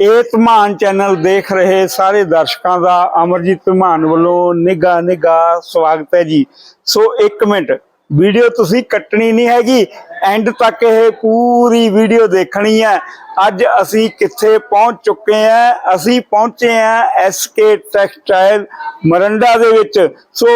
ਇਹ ਧਮਾਨ ਚੈਨਲ ਦੇਖ ਰਹੇ ਸਾਰੇ ਦਰਸ਼ਕਾਂ ਦਾ ਅਮਰਜੀਤ ਧਮਾਨ ਵੱਲੋਂ ਨਿੱਘਾ ਨਿੱਘਾ ਸਵਾਗਤ ਹੈ ਜੀ। ਸੋ 1 ਮਿੰਟ, ਵੀਡੀਓ ਤੁਸੀਂ ਕੱਟਣੀ ਨਹੀਂ ਹੈਗੀ ਐਂਡ ਤੱਕ ਇਹ ਪੂਰੀ ਵੀਡੀਓ ਦੇਖਣੀ ਹੈ। ਅੱਜ ਅਸੀਂ ਕਿੱਥੇ ਪਹੁੰਚ ਚੁੱਕੇ ਹਾਂ? ਅਸੀਂ ਪਹੁੰਚੇ ਹਾਂ ਐਸਕੇ ਟੈਕਸਟਾਈਲ ਮਰੰਡਾ ਦੇ ਵਿੱਚ। ਸੋ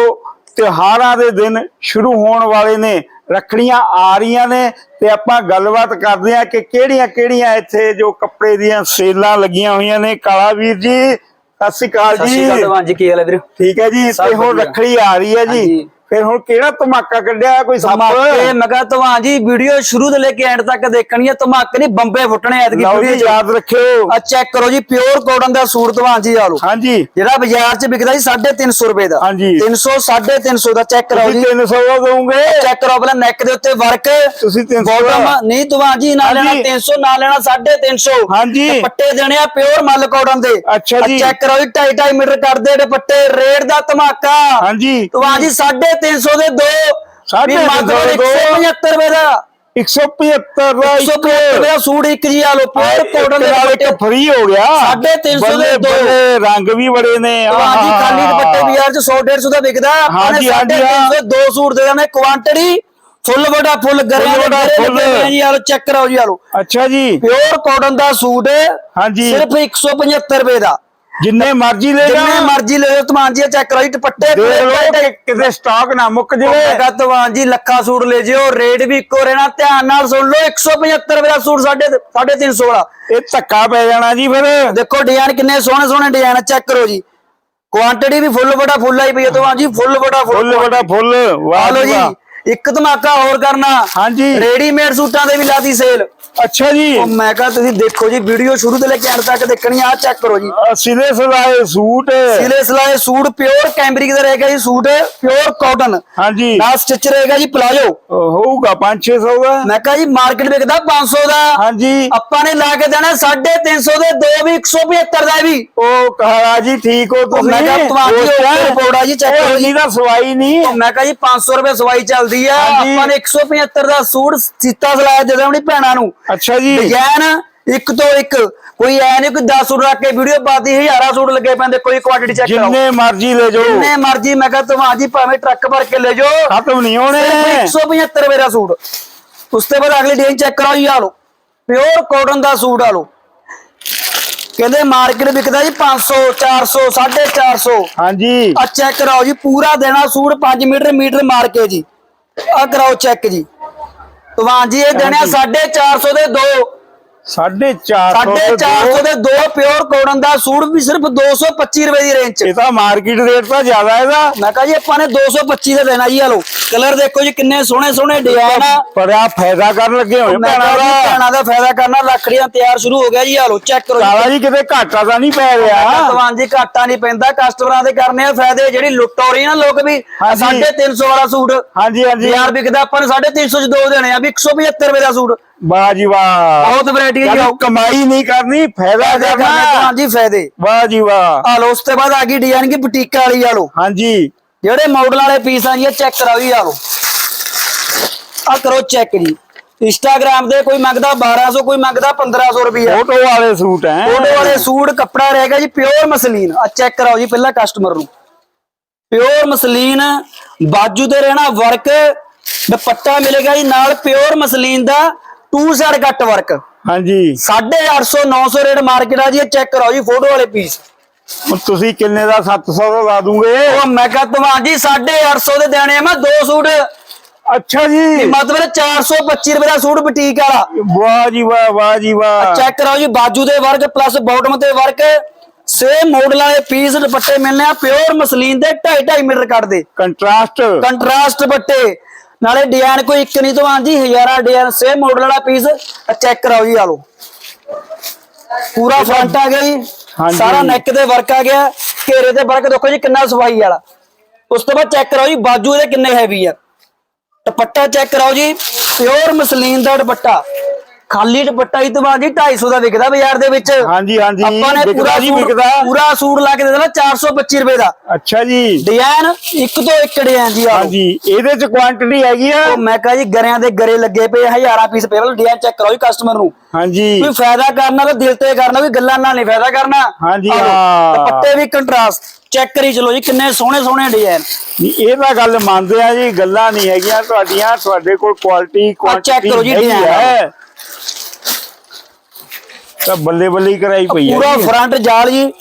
ਤਿਉਹਾਰਾਂ ਦੇ ਦਿਨ ਸ਼ੁਰੂ ਹੋਣ ਵਾਲੇ ਨੇ। ਰੱਖੜੀਆਂ ਆ ਰਹੀਆਂ ਨੇ ਤੇ ਆਪਾਂ ਗੱਲਬਾਤ ਕਰਦੇ ਹਾਂ ਕਿ ਕਿਹੜੀਆਂ ਕਿਹੜੀਆਂ ਇੱਥੇ ਜੋ ਕੱਪੜੇ ਦੀਆਂ ਸੇਲਾਂ ਲੱਗੀਆਂ ਹੋਈਆਂ ਨੇ ਕਾਲਾ ਵੀਰ ਜੀ ਸਤਿ ਸ਼੍ਰੀ ਅਕਾਲ ਸਤਿ ਜੀ ਸ਼੍ਰੀ ਅਕਾਲ ਜੀ ਕੀ ਹਾਲ ਹੈ ਵੀਰ ਠੀਕ ਹੈ ਜੀ ਤੇ ਹੁਣ ਵਧੀਆ। ਰੱਖੜੀ ਆ ਰਹੀ ਹੈ ਜੀ। ਫਿਰ ਹੁਣ ਕਿਹੜਾ ਧਮਾਕਾ ਕੱਢਿਆ ਕੋਈ ਸੱਪ? ਧਮਾਕੇ ਮੈਂ ਕਹਾ ਦੀਵਾਨ ਜੀ ਵੀਡੀਓ ਸ਼ੁਰੂ ਤੋਂ ਲੈ ਕੇ ਐਂਡ ਤੱਕ ਦੇਖਣੀ ਹੈ ਧਮਾਕੇ ਨਹੀਂ ਬੰਬੇ ਫੁੱਟਣੇ ਐਤਕੀ ਲਓ ਜੀ ਯਾਦ ਰੱਖਿਓ। ਆ ਚੈੱਕ ਕਰੋ ਜੀ ਪਿਓਰ ਕਾਟਨ ਦਾ ਸੂਟ ਦੀਵਾਨ ਜੀ ਆ ਲੋ ਹਾਂਜੀ। ਜਿਹੜਾ ਬਾਜ਼ਾਰ 'ਚ ਵਿਕਦਾ ਜੀ 350 ਰੁਪਏ ਦਾ। ਹਾਂਜੀ। 300 350 ਦਾ ਚੈੱਕ ਕਰੋ ਤੁਸੀਂ ਜੀ। 300 ਦਾ ਦੋਗੇ ਚੈੱਕ ਕਰੋ ਪਹਿਲਾਂ ਨੈਕ ਦੇ ਉੱਤੇ ਵਰਕ ਤੁਸੀਂ 300 ਬਾਟਮ ਨਹੀਂ ਦੀਵਾਨ ਜੀ ਨਾ ਲੈਣਾ ਹਾਂਜੀ। 300 ਨਾ ਲੈਣਾ 350 ਹਾਂਜੀ। ਦੁਪੱਟੇ ਦੇਣੇ ਆ ਪਿਓਰ ਮੱਲ ਕਾਟਨ ਦੇ। ਅੱਛਾ ਜੀ। ਚੈੱਕ ਕਰੋ ਜੀ 2.5 2.5 ਮੀਟਰ ਕਰਦੇ ਦੁਪੱਟੇ ਰੇਟ ਦਾ ਧਮਾਕਾ। ਹਾਂਜੀ। ਦੀਵਾਨ ਜੀ 350 ਦੇ ਦੋ। ਸਾਢੇ ਵੀ ਤਿੰਨ ਸੌ ਦੇ। ਮਤਲਬ ਦੋ। 175 ਰੁਪਏ ਦਾ 175 ਦਾ 175 ਰੁਪਏ ਦਾ ਸੂਟ ਇੱਕ ਜੀ ਆ ਲੋ ਪਿਓਰ ਕਾਟਨ ਦੇ ਨਾਲ ਇੱਕ ਫ੍ਰੀ ਹੋ ਗਿਆ। ਸਾਢੇ ਤਿੰਨ ਸੌ ਦੇ ਬੱਲੇ, ਦੋ। ਰੰਗ ਵੀ ਬੜੇ ਨੇ। ਦੀਵਾਨ ਜੀ ਆਹਾ। ਖਾਲੀ ਦੁਪੱਟੇ ਬਾਜ਼ਾਰ 'ਚ 100 150 ਦਾ ਵਿਕਦਾ। ਹਾਂਜੀ, ਹਾਂਜੀ, 350 ਦੇ ਦੋ ਸੂਟ ਦੇ ਦਾਂ ਕੁਆਂਟੀਟੀ ਫੁੱਲ ਵੱਡਾ ਫੁੱਲ ਫੁੱਲ ਵੱਡਾ ਫੁੱਲ। ਜੀ ਆ ਲੋ ਚੈੱਕ ਕਰੋ ਜੀ ਆ ਲੋ ਅੱਛਾ ਜੀ। ਪਿਓਰ ਕਾਟਨ ਦਾ ਸੂਟ ਹਾਂਜੀ। ਸਿਰਫ 175 ਰੁਪਏ ਦਾ। ਜਿੰਨੇ ਮਰਜ਼ੀ ਲੈ ਜਿੰਨੇ ਜਾ ਮਰਜ਼ੀ ਲੈ ਲਓ ਤਮਾਨ ਜੀ ਚੈੱਕ ਕਰੋ ਜੀ ਦੁਪੱਟੇ ਦੇਖ ਲਓ ਕਿ ਕਿਤੇ ਸਟਾਕ ਨਾ ਮੁੱਕ ਜਾਵੇ। ਕਹਾਂ ਤਵਾਨ ਜੀ ਲੱਖਾ ਸੂਟ ਲੈ ਜਿਓ ਰੇਟ ਵੀ ਇੱਕੋ ਰਹਿਣਾ ਧਿਆਨ ਨਾਲ ਸੁਣ ਲਓ 175 ਰੁਪਏ ਦਾ ਸੂਟ 350 ਵਾਲਾ। ਇਹ ਧੱਕਾ ਪੈ ਜਾਣਾ ਜੀ ਫਿਰ। ਦੇਖੋ ਡਿਜ਼ਾਈਨ ਕਿੰਨੇ ਸੋਹਣੇ ਸੋਹਣੇ ਡਿਜ਼ਾਈਨ ਚੈੱਕ ਕਰੋ ਜੀ। ਕੁਆਂਟੀਟੀ ਵੀ ਫੁੱਲ ਬੜਾ ਫੁੱਲ ਆਈ ਪਈ ਹੈ ਜੀ ਫੁੱਲ ਬੜਾ ਫੁੱਲ। ਵੱਡਾ ਫੁੱਲ ਲਓ ਵਾਹ। ਜੀ ਇੱਕ ਧਮਾਕਾ ਹੋਰ ਕਰਨਾ। ਹਾਂਜੀ। ਰੈਡੀਮੇਡ ਸੂਟਾਂ ਦੇ ਵੀ ਲਾਤੀ ਸੇਲ। ਅੱਛਾ ਜੀ। ਉਹ ਮੈਂ ਕਹਾਂ ਤੁਸੀਂ ਦੇਖੋ ਜੀ ਵੀਡੀਓ ਸ਼ੁਰੂ ਤੋਂ ਲੈ ਕੇ ਅੰਤ ਤੱਕ ਦੇਖਣੀ ਆ ਚੈੱਕ ਕਰੋ ਜੀ। ਸਿਲੇ ਸਲਾਏ ਸੂਟ। ਸਿਲੇ ਸਲਾਏ ਸੂਟ ਪਿਓਰ ਕੈਂਬਰਿਕ ਦਾ ਰਹੇਗਾ ਜੀ ਸੂਟ ਪਿਓਰ ਕਾਟਨ ਹਾਂਜੀ। ਨਾਲ ਸਟਿਚ ਰਹੇਗਾ ਜੀ ਪਲਾਜੋ ਹੋਊਗਾ 5-600 ਦਾ। ਮੈਂ ਕਹਾਂ ਜੀ ਮਾਰਕੀਟ ਵਿਕਦਾ 500 ਦਾ। ਹਾਂਜੀ। ਆਪਾਂ ਨੇ ਲਾ ਕੇ ਦੇਣਾ 350 ਦੇ ਦੋ ਵੀ 175 ਦਾ ਵੀ। ਉਹ ਕਹਾ ਜੀ ਠੀਕ ਹੋ ਤੁਸੀਂ ਮੈਂ ਕਿਹਾ ਤੁਹਾਡੀ ਰਿਪੋਰਟ ਆ ਜੀ, check ਕਰੋ ਜੀ। ਦਾ ਸਵਾਈ ਨਹੀਂ। ਮੈਂ ਕਹਾਂ ਜੀ 500 ਰੁਪਏ ਸਵਾਈ ਚੱਲਦੀ ਆ। ਹਾਂਜੀ। ਆਪਾਂ ਨੇ 175 ਦਾ ਸੂਟ ਸੀਤਾ ਸਲਾਇਆ ਦੇ ਦੇਣੀ ਭੈਣਾਂ ਨੂੰ। ਅੱਛਾ ਜੀ। ਡਿਜ਼ਾਈਨ ਇੱਕ ਤੋਂ ਇੱਕ। ਕੋਈ ਐ ਨਹੀਂ ਕੋਈ 10 ਸੂਟ ਰੱਖ ਕੇ ਵੀਡੀਓ ਪਾਤੀ ਹਜ਼ਾਰਾਂ ਸੂਟ ਲੱਗੇ ਪੈਂਦੇ ਕੋਈ ਕੁਆਂਟੀਟੀ ਚੈੱਕ ਕਰੋ। ਜਿੰਨੇ ਮਰਜ਼ੀ ਲੈ ਜਾਓ। ਜਿੰਨੇ ਮਰਜ਼ੀ ਮੈਂ ਕਹਾਂ ਤੁਹਾਡੀ ਭਾਵੇਂ ਟਰੱਕ ਭਰ ਕੇ ਲੈ ਜਾਓ। ਖਤਮ ਨਹੀਂ ਹੋਣੇ। ਸਿਰਫ 175 ਰੁਪਏ ਦਾ ਸੂਟ। ਉਸ ਤੋਂ ਬਾਅਦ ਅਗਲੀ ਡਿਜ਼ਾਈਨ ਚੈੱਕ ਕਰਾਓ ਜੀ ਆ ਲਓ। ਪਿਓਰ ਕਾਟਨ ਦਾ ਸੂਟ ਆ ਲਓ। ਕਹਿੰਦੇ ਮਾਰਕੀਟ ਵਿਕਦਾ ਜੀ 500 400 450 ਹਾਂਜੀ। ਆ ਚੈੱਕ ਕਰਾਓ ਜੀ ਪੂਰਾ ਦੇਣਾ ਸੂਟ 5 ਮੀਟਰ ਮੀਟਰ ਮਾਰ ਕੇ ਜੀ। ਆ ਕਰਾਓ ਚੈੱਕ ਜੀ। ਤਵਾਨ ਜੀ ਇਹ ਦੇਣਾ 450 ਦੇ ਦੋ। 450 450 ਦੇ ਦੋ ਪਿਓਰ ਕਾਟਨ ਦਾ ਸੂਟ ਵੀ ਸਿਰਫ 225 ਰੁਪਏ ਦੀ ਰੇਂਜ ਚ। ਇਹ ਤਾਂ ਮਾਰਕੀਟ ਰੇਟ ਤਾਂ ਜ਼ਿਆਦਾ ਇਹਦਾ। ਮੈਂ ਕਹਾਂ ਜੀ ਆਪਾਂ ਨੇ 225 ਦਾ ਦੇਣਾ ਜੀ ਆ ਲਓ ਕਲਰ ਦੇਖੋ ਜੀ ਕਿੰਨੇ ਸੋਹਣੇ ਸੋਹਣੇ ਡਿਜ਼ਾਈਨ ਆ। ਪਰ ਆ ਫਾਇਦਾ ਕਰਨ ਲੱਗੇ ਹੋਏ ਭੈਣਾਂ ਦਾ। ਭੈਣਾਂ ਦਾ ਫਾਇਦਾ ਕਰਨਾ ਰੱਖੜੀਆਂ ਤਿਆਰ ਸ਼ੁਰੂ ਹੋ ਗਿਆ ਜੀ ਆ ਲਓ ਚੈੱਕ ਕਰੋ ਜੀ। ਕਾਲਾ ਜੀ ਕਿਤੇ ਘਾਟਾ ਤਾਂ ਨਹੀਂ ਪੈ ਰਿਹਾ। ਤਵਾਨ ਜੀ ਘਾਟਾ ਨਹੀਂ ਪੈਂਦਾ ਕਸਟਮਰਾਂ ਦੇ ਕਰਨੇ ਆ ਫਾਇਦੇ ਜਿਹੜੀ ਲੁੱਟ ਹੋ ਰਹੀ ਨਾ ਲੋਕ ਵੀ ਹਾਂਜੀ। 350 ਵਾਲਾ ਸੂਟ। ਹਾਂਜੀ ਹਾਂਜੀ। ਯਾਰ ਵਿਕਦਾ ਆਪਾਂ ਨੂੰ 350 ਚ ਦੋ ਦੇਣੇ ਆ ਵੀ 175 ਰੁਪਏ ਦਾ ਸੂਟ। ਵਾਹ ਜੀ ਵਾਹ। ਬਹੁਤ ਵੈਰਾਈਟੀ ਹੈ ਜੀ ਕਮਾਈ ਨਹੀਂ ਕਰਨੀ ਫਾਇਦਾ ਕਰਨਾ। ਜੀ ਫਾਇਦੇ। ਵਾਹ ਜੀ ਵਾਹ। ਆ ਲਓ ਉਸ ਤੋਂ ਬਾਅਦ ਆ ਗਈ ਡਿਜ਼ਾਈਨ ਕੀ ਬੁਟੀਕ ਵਾਲੀ ਆ ਲਓ। ਹਾਂਜੀ ਜਿਹੜੇ ਮਾਡਲ ਵਾਲੇ ਪੀਸ ਆ ਜੀ ਚੈੱਕ ਕਰਾਓ ਜੀ ਆ ਲਓ। ਆ ਕਰੋ ਚੈੱਕ ਜੀ। ਇੰਸਟਾਗ੍ਰam ਤੇ ਕੋਈ ਮੰਗਦਾ 1200 ਕੋਈ ਮੰਗਦਾ 1500 ਰੁਪਏ ਫੋਟੋ ਵਾਲੇ ਸੂਟ ਹੈ ਫੋਟੋ ਵਾਲੇ ਸੂਟ ਕੱਪੜਾ ਰਹੇਗਾ ਜੀ ਪਿਓਰ ਮਸਲੀਨ ਆ ਚੈੱਕ ਕਰਾਓ ਜੀ ਪਹਿਲਾਂ ਕਸਟਮਰ ਨੂੰ। ਪਿਓਰ ਮਸਲੀਨ ਬਾਜੂ ਤੇ ਰਹਿਣਾ ਵਰਕ ਦੁਪੱਟਾ ਮਿਲੇਗਾ ਜੀ ਨਾਲ ਪਿਓਰ ਮਸਲੀਨ ਦਾ। ਟੂ ਸਾਈਡ ਕੱਟ ਵਰਕ ਹਾਂਜੀ 850 900 ਰੇਟ ਮਾਰਕੀਟ ਆ ਜੀ ਚੈੱਕ ਕਰਾਓ ਜੀ ਫੋਟੋ ਵਾਲੇ ਪੀਸ ਤੁਸੀਂ ਕਿੰਨੇ ਦਾ 700 ਦਾ ਲਾ ਦੂੰਗੇ? ਉਹ ਮੈਂ ਕਹਾਂ ਤਵਾਂ ਜੀ 850 ਦੇ ਦੇਣੇ ਆ ਮੈਂ ਦੋ ਸੂਟ। ਅੱਛਾ ਜੀ। ਮਤਲਬ 425 ਰੁਪਏ ਦਾ ਸੂਟ ਬੁਟੀਕ ਵਾਲਾ। ਵਾਹ ਜੀ ਵਾਹ ਵਾਹ ਜੀ ਵਾਹ। ਚੈੱਕ ਕਰਾਓ ਜੀ ਬਾਜੂ ਦੇ ਵਰਕ ਪਲੱਸ ਬਾਟਮ ਤੇ ਵਰਕ ਸੇਮ ਮਾਡਲ ਵਾਲੇ ਪੀਸ ਦੁਪੱਟੇ ਮਿਲਨੇ ਆ ਪਿਓਰ ਮਸਲੀਨ ਦੇ 2.5 2.5 ਮੀਟਰ ਕੱਟਦੇ ਕੰਟਰਾਸਟ ਕੰਟਰਾਸਟ ਦੁਪੱਟੇ। ਨਾਲੇ ਡਿਜ਼ਾਈਨ ਕੋਈ ਇੱਕ ਨਹੀਂ ਤੋਂ ਆਂਦੀ ਹਜ਼ਾਰਾਂ ਡਿਜ਼ਾਈਨ ਸੇਮ ਮਾਡਲ ਵਾਲਾ ਪੀਸ ਚੈੱਕ ਕਰਾਓ ਜੀ ਆ ਲਓ। ਪੂਰਾ ਫਰੰਟ ਆ ਗਿਆ ਜੀ। ਸਾਰਾ ਨੈਕ ਤੇ ਵਰਕ ਆ ਗਿਆ ਘੇਰੇ ਤੇ ਵਰਕ ਦੇਖੋ ਜੀ ਕਿੰਨਾ ਸਫ਼ਾਈ ਵਾਲਾ। ਉਸ ਤੋਂ ਬਾਅਦ ਚੈੱਕ ਕਰਾਓ ਜੀ ਬਾਜੂ ਇਹਦੇ ਕਿੰਨੇ ਹੈਵੀ ਆ। ਦੁਪੱਟਾ ਚੈੱਕ ਕਰਾਓ ਜੀ ਪਿਓਰ ਮਸਲੀਨ ਦਾ ਦੁਪੱਟਾ। ਖਾਲੀ ਦੁਪੱਟਾ ਹੀ ਤਬਾਹ ਜੀ 250 ਦਾ ਵਿਕਦਾ ਬਾਜ਼ਾਰ ਦੇ ਵਿੱਚ। ਹਾਂਜੀ ਹਾਂਜੀ ਆਪਾਂ ਨੇ ਪੂਰਾ ਜੀ ਵਿਕਦਾ। ਪੂਰਾ ਸੂਟ ਲਾ ਕੇ ਦੇ ਦੇਣਾ 425 ਰੁਪਏ ਦਾ। ਅੱਛਾ ਜੀ। ਡਿਜ਼ਾਈਨ ਇੱਕ ਤੋਂ ਇੱਕ ਡਿਜ਼ਾਈਨ ਜੀ ਆ ਹਾਂਜੀ ਇਹਦੇ ਚ ਕੁਆਂਟੀਟੀ ਹੈਗੀ ਆ? ਮੈਂ ਕਹਾਂ ਜੀ ਗਰਿਆਂ ਦੇ ਗਰੇ ਲੱਗੇ ਪਏ ਹਜ਼ਾਰਾਂ ਪੀਸ ਪਏ ਵਾਲੇ ਡਿਜ਼ਾਈਨ ਚੈੱਕ ਕਰੋ ਜੀ ਕਸਟਮਰ ਨੂੰ। ਹਾਂਜੀ। ਕੋਈ ਫਾਇਦਾ ਕਰਨਾ ਤਾਂ ਦਿਲ ਤੇ ਕਰਨਾ ਕੋਈ ਗੱਲਾਂ ਨਾਲ ਨਹੀਂ ਫਾਇਦਾ ਕਰਨਾ। ਹਾਂਜੀ, ਹਾਂ। ਦੁਪੱਟੇ ਵੀ ਕੰਟਰਾਸਟ ਚੈੱਕ ਕਰੀ ਚਲੋ ਜੀ ਕਿੰਨੇ ਸੋਹਣੇ ਸੋਹਣੇ ਡਿਜ਼ਾਈਨ ਇਹ ਤਾਂ ਗੱਲ ਮੰਨਦੇ ਆ ਜੀ ਗੱਲਾਂ ਨਹੀਂ ਹੈਗੀਆਂ ਤੁਹਾਡੀਆਂ ਤੁਹਾਡੇ ਕੋਲ ਕੁਆਲਿਟੀ ਕੁਆਂਟੀਟੀ ਕਰੋ ਜੀ। ਹੈ ਤਾਂ ਬੱਲੇ ਬੱਲੇ ਹੀ ਕਰਾਈ ਪਈ ਹੈ ਪੂਰਾ ਜੀ। ਫਰੰਟ ਜਾਲ ਜੀ।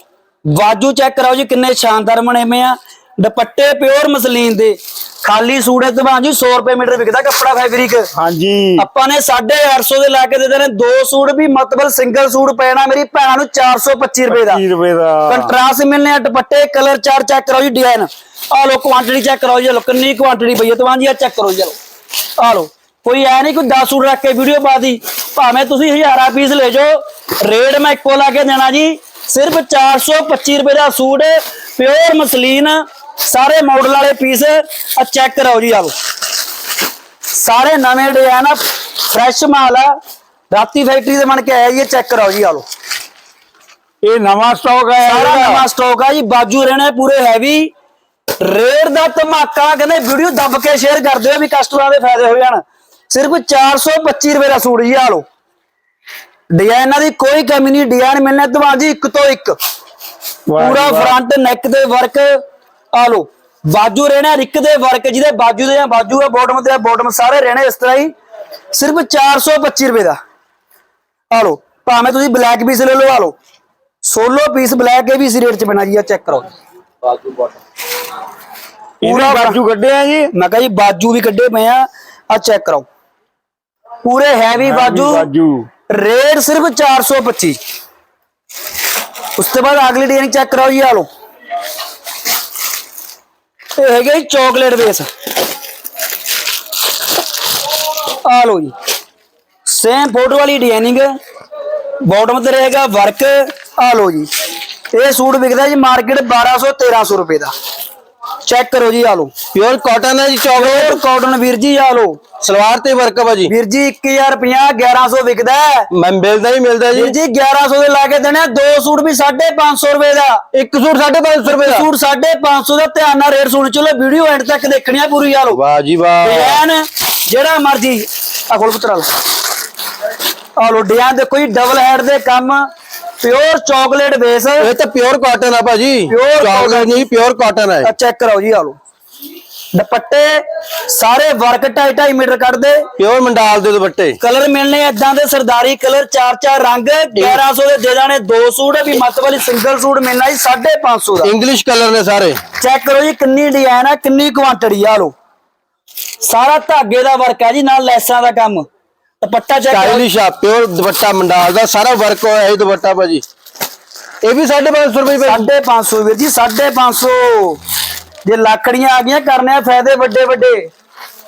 ਬਾਜੂ ਚੈੱਕ ਕਰਾਓ ਜੀ ਕਿੰਨੇ ਸ਼ਾਨਦਾਰ ਬਣੇ ਪਏ ਆ। ਦੁਪੱਟੇ ਪਿਓਰ ਮਸਲੀਨ ਦੇ। ਖਾਲੀ ਸੂਟ ਤੇ ਬਾਂਜੀ 100 ਰੁਪਏ ਮੀਟਰ ਵਿਕਦਾ ਕੱਪੜਾ ਫੈਬਰਿਕ ਹਾਂਜੀ। ਆਪਾਂ ਨੇ 850 ਦੇ ਲਾ ਕੇ ਦੇ ਦੇਣੇ। ਦੋ ਸੂਟ ਵੀ ਮਤਲਬ ਸਿੰਗਲ ਸੂਟ ਪੈਣਾ ਮੇਰੀ ਭੈਣਾਂ ਨੂੰ 425 ਰੁਪਏ ਦਾ। 30 ਰੁਪਏ ਦਾ। ਕੰਟਰਾਸਟ ਮਿਲਨੇ ਆ ਦੁਪੱਟੇ ਕਲਰ ਚਾਰ ਚੈੱਕ ਕਰੋ ਜੀ ਡਿਜ਼ਾਈਨ ਆ ਲੋ ਕੁਆਂਟੀਟੀ ਚੈੱਕ ਕਰੋ ਜੀ ਲੋ ਕਿੰਨੀ ਕੁਆਂਟੀਟੀ ਪਈ ਹੈ ਤਵਾਂ ਜੀ ਆ ਚੈੱਕ ਕਰੋ ਜੀ ਲੋ ਆ ਲੋ ਕੋਈ ਐ ਨਹੀਂ ਕੋਈ 10 ਸੂਟ ਰੱਖ ਕੇ ਵੀਡੀਓ ਪਾ ਦੀ ਭਾਵੇਂ ਤੁਸੀਂ ਹਜ਼ਾਰਾਂ ਪੀਸ ਲੈ ਜਾਓ ਰੇਟ ਮੈਂ ਇੱਕੋ ਲਾ ਕੇ ਦੇਣਾ ਜੀ। ਸਿਰਫ 425 ਰੁਪਏ ਦਾ ਸੂਟ ਪਿਓਰ ਮਸਲੀਨ ਸਾਰੇ ਮਾਡਲ ਵਾਲੇ ਪੀਸ ਆ ਚੈੱਕ ਕਰੋ ਜੀ ਆ ਲੋ ਸਾਰੇ ਨਵੇਂ ਡਿਜ਼ਾਈਨ ਆ ਫਰੈਸ਼ ਮਾਲ ਆ। ਰਾਤੀ ਫੈਕਟਰੀ ਦੇ ਬਣ ਕੇ ਆਇਆ ਜੀ ਇਹ ਚੈੱਕ ਕਰੋ ਜੀ ਆ ਲੋ ਇਹ ਨਵਾਂ ਸਟਾਕ ਆਇਆ ਸਾਰਾ। ਨਵਾਂ ਸਟਾਕ ਆ ਜੀ ਬਾਜੂ ਰਹਿਣਾ ਪੂਰੇ ਹੈਵੀ ਰੇਟ ਦਾ ਧਮਾਕਾ ਕਹਿੰਦੇ ਵੀਡੀਓ ਦੱਬ ਕੇ ਸ਼ੇਅਰ ਕਰ ਦਿਓ ਵੀ ਕਸਟਮਰਾਂ ਦੇ ਫਾਇਦੇ ਹੋ ਜਾਣ। ਸਿਰਫ 425 ਰੁਪਏ ਦਾ ਸੂਟ ਜੀ ਆ ਲੋ ਡਿਜ਼ਾਈਨਾਂ ਦੀ ਕੋਈ ਕਮੀ ਨਹੀਂ ਡਿਜ਼ਾਈਨ ਮਿਲਣੇ ਤੁਹਾਨੂੰ ਜੀ ਇੱਕ ਤੋਂ ਇੱਕ। ਪੂਰਾ। ਫਰੰਟ ਨੈਕ ਦੇ ਵਰਕ ਆ ਲੋ ਬਾਜੂ ਰਹਿਣਾ ਰਿਕ ਦੇ ਵਰਕ ਜਿਹਦੇ ਬਾਜੂ ਦੇ ਆ ਬਾਜੂ ਆ ਬਾਟਮ ਤੇ ਆ ਬਾਟਮ ਸਾਰੇ ਰਹਿਣੇ ਇਸ ਤਰ੍ਹਾਂ ਹੀ। ਸਿਰਫ 425 ਰੁਪਏ ਦਾ। ਆ ਲੋ ਭਾਵੇਂ ਤੁਸੀਂ ਬਲੈਕ ਪੀਸ ਲੈ ਲਓ ਆ ਲੋ ਸੋਲੋ ਪੀਸ ਬਲੈਕ ਇਹ ਵੀ ਇਸ ਰੇਟ ਚ ਬਣਾ ਜੀ ਆ ਚੈੱਕ ਕਰੋ। ਪੂਰਾ ਬਾਜੂ ਕੱਢਿਆ ਜੀ। ਮੈਂ ਕਹਾਂ ਜੀ ਬਾਜੂ ਵੀ ਕੱਢੇ ਪਏ ਆ ਆ ਚੈੱਕ ਕਰੋ। ਪੂਰੇ ਹੈਵੀ ਬਾਜੂ ਰੇਟ ਸਿਰਫ 425 ਉਸ ਤੋਂ ਬਾਅਦ ਅਗਲੀ ਡਿਜ਼ਾਈਨ ਚੈੱਕ ਕਰਾਓ ਜੀ ਆ ਲੋ ਇਹ ਹੈਗਾ ਚਾਕਲੇਟ ਬੇਸ ਆ ਲੋ ਜੀ। ਸੇਮ ਫੋਟੋ ਵਾਲੀ ਡਿਜ਼ਾਈਨਿੰਗ ਬਾਟਮ ਤੇ ਰਹੇਗਾ ਵਰਕ ਆ ਲੋ ਜੀ। ਇਹ ਸੂਟ ਵਿਕਦਾ ਜੀ ਮਾਰਕੀਟ 1200 1300 ਰੁਪਏ ਦਾ। ਚੈੱਕ ਕਰੋ ਜੀ ਆ ਲੋ ਪਿਓਰ ਕਾਟਨ ਹੈ ਜੀ ਚਾਕਲੇਟ ਕਾਟਨ ਵੀਰ ਜੀ ਆ ਲੋ ਸਲਵਾਰ ਤੇ ਵਰਕ ਆ ਭਾਜੀ। ਵੀਰ ਜੀ 1050 1100 ਵਿਕਦਾ ਹੈ। ਮੈਂ ਮਿਲਦਾ ਹੀ ਮਿਲਦਾ ਵੀਰ ਜੀ ਜੀ 1100 ਦੇ ਲਾ ਕੇ ਦੇਣੇ ਦੋ ਸੂਟ ਵੀ 550 ਰੁਪਏ ਦਾ। ਇੱਕ ਸੂਟ 550 ਰੁਪਏ ਦਾ? ਸੂਟ 550 ਦਾ ਧਿਆਨ ਨਾਲ ਰੇਟ ਸੁਣ ਚਲੋ ਵੀਡੀਓ ਐਂਡ ਤੱਕ ਦੇਖਣੀ ਆ ਪੂਰੀ ਆ ਲੋ ਵਾਹ ਜੀ ਵਾਹ। ਡਿਜ਼ਾਈਨ ਜਿਹੜਾ ਮਰਜ਼ੀ ਆ ਕੋਲ ਪੁੱਤਰਾ ਲਓ ਆ ਲੋ ਡਿਜ਼ਾਈਨ ਦੇਖੋ ਜੀ ਡਬਲ ਹੈਡ ਦੇ ਕੰਮ। ਪਿਓਰ ਚਾਕਲੇਟ ਬੇਸ ਇਹ ਤਾਂ ਪਿਓਰ ਕਾਟਨ ਆ ਭਾਜੀ। Pure ਚਾਕਲੇਟ ਨਹੀਂ ਪਿਓਰ ਕਾਟਨ ਹੈ ਆ ਚੈੱਕ ਕਰਾਓ ਜੀ ਆ ਲੋ ਦੁਪੱਟੇ ਸਾਰੇ ਵਰਕ 2.5 ਮੀਟਰ ਕੱਢਦੇ। ਪਿਓਰ ਮੰਡਾਲ ਦੇ ਦੁਪੱਟੇ। ਕਲਰ ਮਿਲਨੇ ਏਦਾਂ ਦੇ ਸਰਦਾਰੀ ਕਲਰ ਚਾਰ ਚਾਰ ਰੰਗ। 1100 ਦੇ ਦੇ ਦਾਣੇ ਦੋ ਸੂਟ ਵੀ ਮੱਤ ਵਾਲੀ ਸਿੰਗਲ ਸੂਟ ਮਿਲਣਾ ਜੀ 550 ਦਾ। ਇੰਗਲਿਸ਼ ਕਲਰ ਨੇ ਸਾਰੇ। ਚੈੱਕ ਕਰੋ ਜੀ ਕਿੰਨੀ ਡਿਜ਼ਾਈਨ ਆ ਕਿੰਨੀ ਕੁਆਂਟੀਟੀ ਆ ਲੋ ਸਾਰਾ ਧਾਗੇ ਦਾ ਵਰਕ ਆ ਜੀ ਨਾਲ ਲੈਸਾਂ ਦਾ ਕੰਮ। ਦੁਪੱਟਾ ਚੈੱਕ ਸਟਾਈਲਿਸ਼ ਆ ਪਿਓਰ ਦੁਪੱਟਾ ਮੰਡਾਲ ਦਾ ਸਾਰਾ ਵਰਕ ਹੋਇਆ ਇਹ ਦੁਪੱਟਾ ਭਾਜੀ। ਇਹ ਵੀ 550 ਰੁਪਏ ਭਾਜੀ। 550 ਵੀਰ ਜੀ 550 ਜੇ ਲੱਕੜੀਆਂ ਆ ਗਈਆਂ ਕਰਨੇ ਆ ਫਾਇਦੇ ਵੱਡੇ ਵੱਡੇ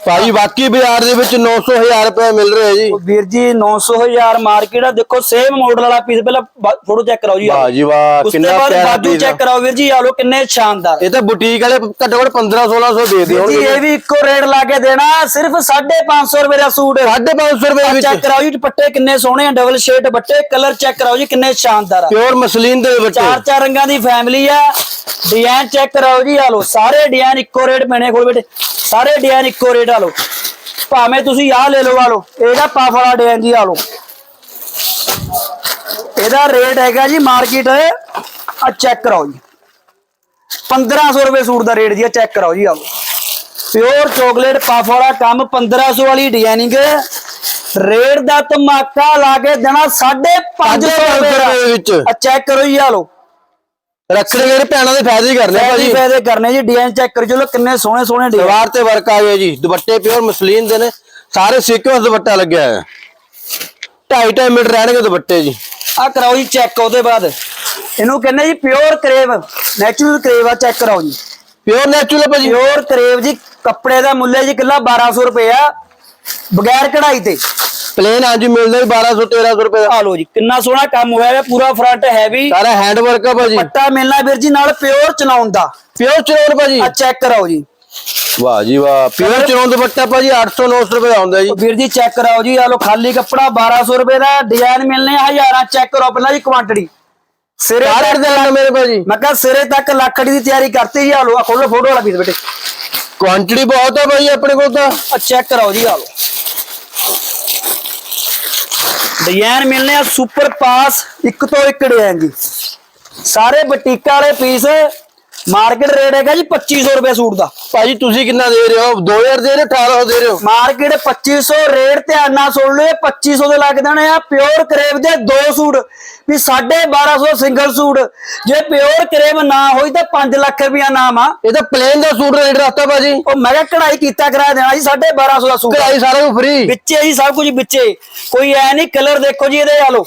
ਭਾਜੀ ਬਾਕੀ ਬਾਜ਼ਾਰ ਦੇ ਵਿੱਚ 900 1000 ਰੁਪਏ ਮਿਲ ਰਿਹਾ ਜੀ। ਵੀਰ ਜੀ 900 ਹਜ਼ਾਰ ਮਾਰਕੀਟ ਆ। ਦੇਖੋ ਸੇਮ ਮਾਡਲ ਵਾਲਾ ਪੀਸ ਪਹਿਲਾਂ ਫੋਟੋ ਚੈੱਕ ਕਰਾਓ ਜੀ ਵਾਹ ਜੀ ਵਾਹ ਕਿੰਨਾ ਪਿਆਰਾ ਬਾਜੂ। ਚੈੱਕ ਕਰਾਓ ਵੀਰ ਜੀ ਆ ਲੋ ਕਿੰਨੇ ਸ਼ਾਨਦਾਰ। ਇਹ ਤਾਂ ਬੁਟੀਕ ਵਾਲੇ ਘੱਟੋ ਘੱਟ 15 1600 ਦੇ ਵੀਰ ਜੀ ਦਿਓ ਇਹ ਵੀ ਇੱਕੋ ਰੇਟ ਲਾ ਕੇ ਦੇਣਾ। ਸਿਰਫ 550 ਰੁਪਏ ਦਾ ਸੂਟ। 550 ਰੁਪਏ ਚੈੱਕ ਵਿੱਚ। ਕਰਾਓ ਜੀ ਦੁਪੱਟੇ ਕਿੰਨੇ ਸੋਹਣੇ ਆ ਡਬਲ ਸ਼ੇਡ ਦੁਪੱਟੇ ਕਲਰ ਚੈੱਕ ਕਰਾਓ ਜੀ ਕਿੰਨੇ ਸ਼ਾਨਦਾਰ ਆ। ਪਿਓਰ ਮਸਲੀਨ ਦੇ ਦੁਪੱਟੇ। ਚਾਰ ਚਾਰ ਰੰਗਾਂ ਦੀ ਫੈਮਿਲੀ ਆ। ਡਿਜ਼ਾਈਨ ਚੈੱਕ ਕਰਾਓ ਜੀ ਆ ਲੋ ਸਾਰੇ ਡਿਜ਼ਾਈਨ ਇੱਕੋ ਰੇਟ ਪੈਣੇ ਕੋਲ ਬੇਟੇ ਸਾਰੇ ਡਿਜ਼ਾਈਨ ਇੱਕੋ ਰੇਟ ਆ ਲੋ ਭਾਵੇਂ ਤੁਸੀਂ ਆਹ ਲੈ ਲਓ ਆ ਲੋ ਇਹਦਾ ਪਫ ਵਾਲਾ ਡਿਜ਼ਾਈਨ ਜੀ ਆ ਲੋ ਇਹਦਾ ਰੇਟ ਹੈਗਾ ਜੀ ਮਾਰਕੀਟ ਆ ਚੈੱਕ ਕਰਾਓ ਜੀ। 1500 ਰੁਪਏ ਸੂਟ ਦਾ ਰੇਟ ਜੀ ਆ ਚੈੱਕ ਕਰਾਓ ਜੀ ਆ ਪਿਓਰ ਚਾਕਲੇਟ ਪਫ ਵਾਲਾ ਕੰਮ 1500 ਵਾਲੀ ਡਿਜ਼ਾਈਨਿੰਗ ਰੇਟ ਦਾ ਧਮਾਕਾ ਲਾ ਕੇ ਦੇਣਾ 550 ਰੁਪਏ ਦਾ। ਰੁਪਏ ਵਿੱਚ। ਆ ਚੈੱਕ ਕਰੋ ਜੀ ਆ ਲੋ ਰੱਖੜੇ ਜਿਹੜੇ ਭੈਣਾਂ ਦੇ ਫਾਇਦੇ ਹੀ ਕਰਨੇ ਭਾਜੀ। ਫਾਇਦੇ ਕਰਨੇ ਜੀ ਡਿਜ਼ਾਈਨ ਚੈੱਕ ਕਰੋ ਚਲੋ ਕਿੰਨੇ ਸੋਹਣੇ ਸੋਹਣੇ ਡਿਜ਼ਾਈਨ ਸਲਵਾਰ ਤੇ ਵਰਕ ਆ ਗਿਆ ਜੀ ਦੁਪੱਟੇ ਪਿਓਰ ਮਸਲੀਨ ਦੇ ਨੇ ਸਾਰੇ ਸੀਕੁਐਂਸ ਦੁਪੱਟਾ ਲੱਗਿਆ ਹੈ 2.5 ਮੀਟਰ ਰਹਿਣਗੇ ਦੁਪੱਟੇ ਜੀ। ਆ ਕਰਾਓ ਜੀ ਚੈੱਕ ਉਹਦੇ ਬਾਅਦ। ਇਹਨੂੰ ਕਹਿੰਦੇ ਜੀ ਪਿਓਰ ਕਰੇਵ ਨੈਚੁਰਲ ਕਰੇਵ ਆ ਚੈੱਕ ਕਰਾਓ ਜੀ। ਪਿਓਰ ਨੈਚੁਰਲ ਭਾਜੀ। ਪਿਓਰ ਕਰੇਵ ਜੀ ਕੱਪੜੇ ਦਾ ਮੁੱਲ ਹੈ ਜੀ ਕਿੱਲਾ 1200 ਰੁਪਏ ਆ ਬਗੈਰ ਕਢਾਈ ਤੇ। ਪਲੇਨ ਹਾਂਜੀ ਮਿਲਦਾ ਜੀ 1200 1300 ਰੁਪਏ ਦਾ। ਆ ਲੋ ਜੀ ਕਿੰਨਾ ਸੋਹਣਾ ਕੰਮ ਹੋਇਆ ਹੈ ਪੂਰਾ ਫਰੰਟ ਹੈਵੀ ਸਾਰਾ ਹੈਂਡ ਵਰਕ ਆ ਭਾਜੀ। ਪੱਟਾ ਮਿਲਣਾ ਵੀਰ ਜੀ ਨਾਲ ਪਿਓਰ ਚਲਾਉਣ ਦਾ। ਪਿਓਰ ਚਲੋਰ ਭਾਜੀ। ਆ ਚੈੱਕ ਕਰਾਓ ਜੀ। ਵਾਹ ਜੀ ਵਾਹ ਪਿਓਰ ਚਨੋਂ ਦੁਪੱਟਾ ਭਾਜੀ 800 900 ਰੁਪਏ ਦਾ ਆਉਂਦਾ ਜੀ। ਵੀਰ ਜੀ ਚੈੱਕ ਕਰਾਓ ਜੀ ਆ ਲੋ ਖਾਲੀ ਕੱਪੜਾ 1200 ਰੁਪਏ ਦਾ ਡਿਜ਼ਾਈਨ ਮਿਲਨੇ ਆ ਹਜ਼ਾਰਾਂ ਚੈੱਕ ਕਰੋ ਪਹਿਲਾਂ ਜੀ ਕੁਆਂਟੀਟੀ ਸਿਰੇ ਤੱਕ ਦੇ ਮੇਰੇ ਭਾਜੀ। ਮੈਂ ਕਿਹਾ ਸਿਰੇ ਤੱਕ ਲੱਖੜੀ ਦੀ ਤਿਆਰੀ ਕਰਤੀ ਜੀ ਆ ਲੋ ਆ ਖੋਲੋ ਫੋਟੋ ਵਾਲਾ ਪੀਸ ਬੇਟੇ। ਕੁਆਂਟੀਟੀ ਬਹੁਤ ਹੈ ਭਾਜੀ ਆਪਣੇ ਕੋਲ ਤਾਂ। ਆ ਚੈੱਕ ਕਰਾਓ ਜੀ ਆ ਲੋ ਡਿਜ਼ਾਈਨ ਮਿਲਨੇ ਆ ਸੁਪਰ ਪਾਸ ਇੱਕ ਤੋਂ ਇੱਕ ਡਿਜ਼ਾਈਨ ਜੀ। ਸਾਰੇ ਬਟੀਕਾ ਵਾਲੇ ਪੀਸ ਮਾਰਕੀਟ ਰੇਟ ਹੈਗਾ ਜੀ 2500 ਰੁਪਏ ਸੂਟ ਦਾ। ਭਾਜੀ ਤੁਸੀਂ ਕਿੰਨਾ ਦੇ ਰਹੇ ਹੋ? 2000 ਦੇ ਰਹੇ ਹੋ 1800 ਦੇ ਰਹੇ ਹੋ? ਮਾਰਕੀਟ 2500 ਰੇਟ ਧਿਆਨ ਨਾਲ ਸੁਣ ਲਓ ਇਹ 2500 ਦੇ ਲੱਗ ਦੇਣੇ ਆ ਪਿਓਰ ਕਰੇਬ ਦੇ ਦੋ ਸੂਟ। ਵੀ 1250 ਸਿੰਗਲ ਸੂਟ। ਜੇ ਪਿਓਰ ਕਰੇਬ ਨਾ ਹੋਈ ਤਾਂ 5 ਲੱਖ ਰੁਪਇਆ ਨਾਮ ਆ। ਇਹ ਤਾਂ ਪਲੇਨ ਦਾ ਸੂਟ ਰੇਟ ਰੱਖਤਾ ਭਾਜੀ। ਉਹ ਮੈਂ ਕਿਹਾ ਕਢਾਈ ਕੀਤਾ ਕਰਾ ਦੇਣਾ ਜੀ 1250 ਦਾ ਸੂਟ ਕਢਾਈ ਸਾਰਾ ਕੁਝ ਫ੍ਰੀ ਵਿੱਚੇ ਜੀ ਸਭ ਕੁਝ ਵਿੱਚੇ। ਕੋਈ ਐ ਨਹੀਂ ਕਲਰ ਦੇਖੋ ਜੀ ਇਹਦੇ ਆ ਲੋ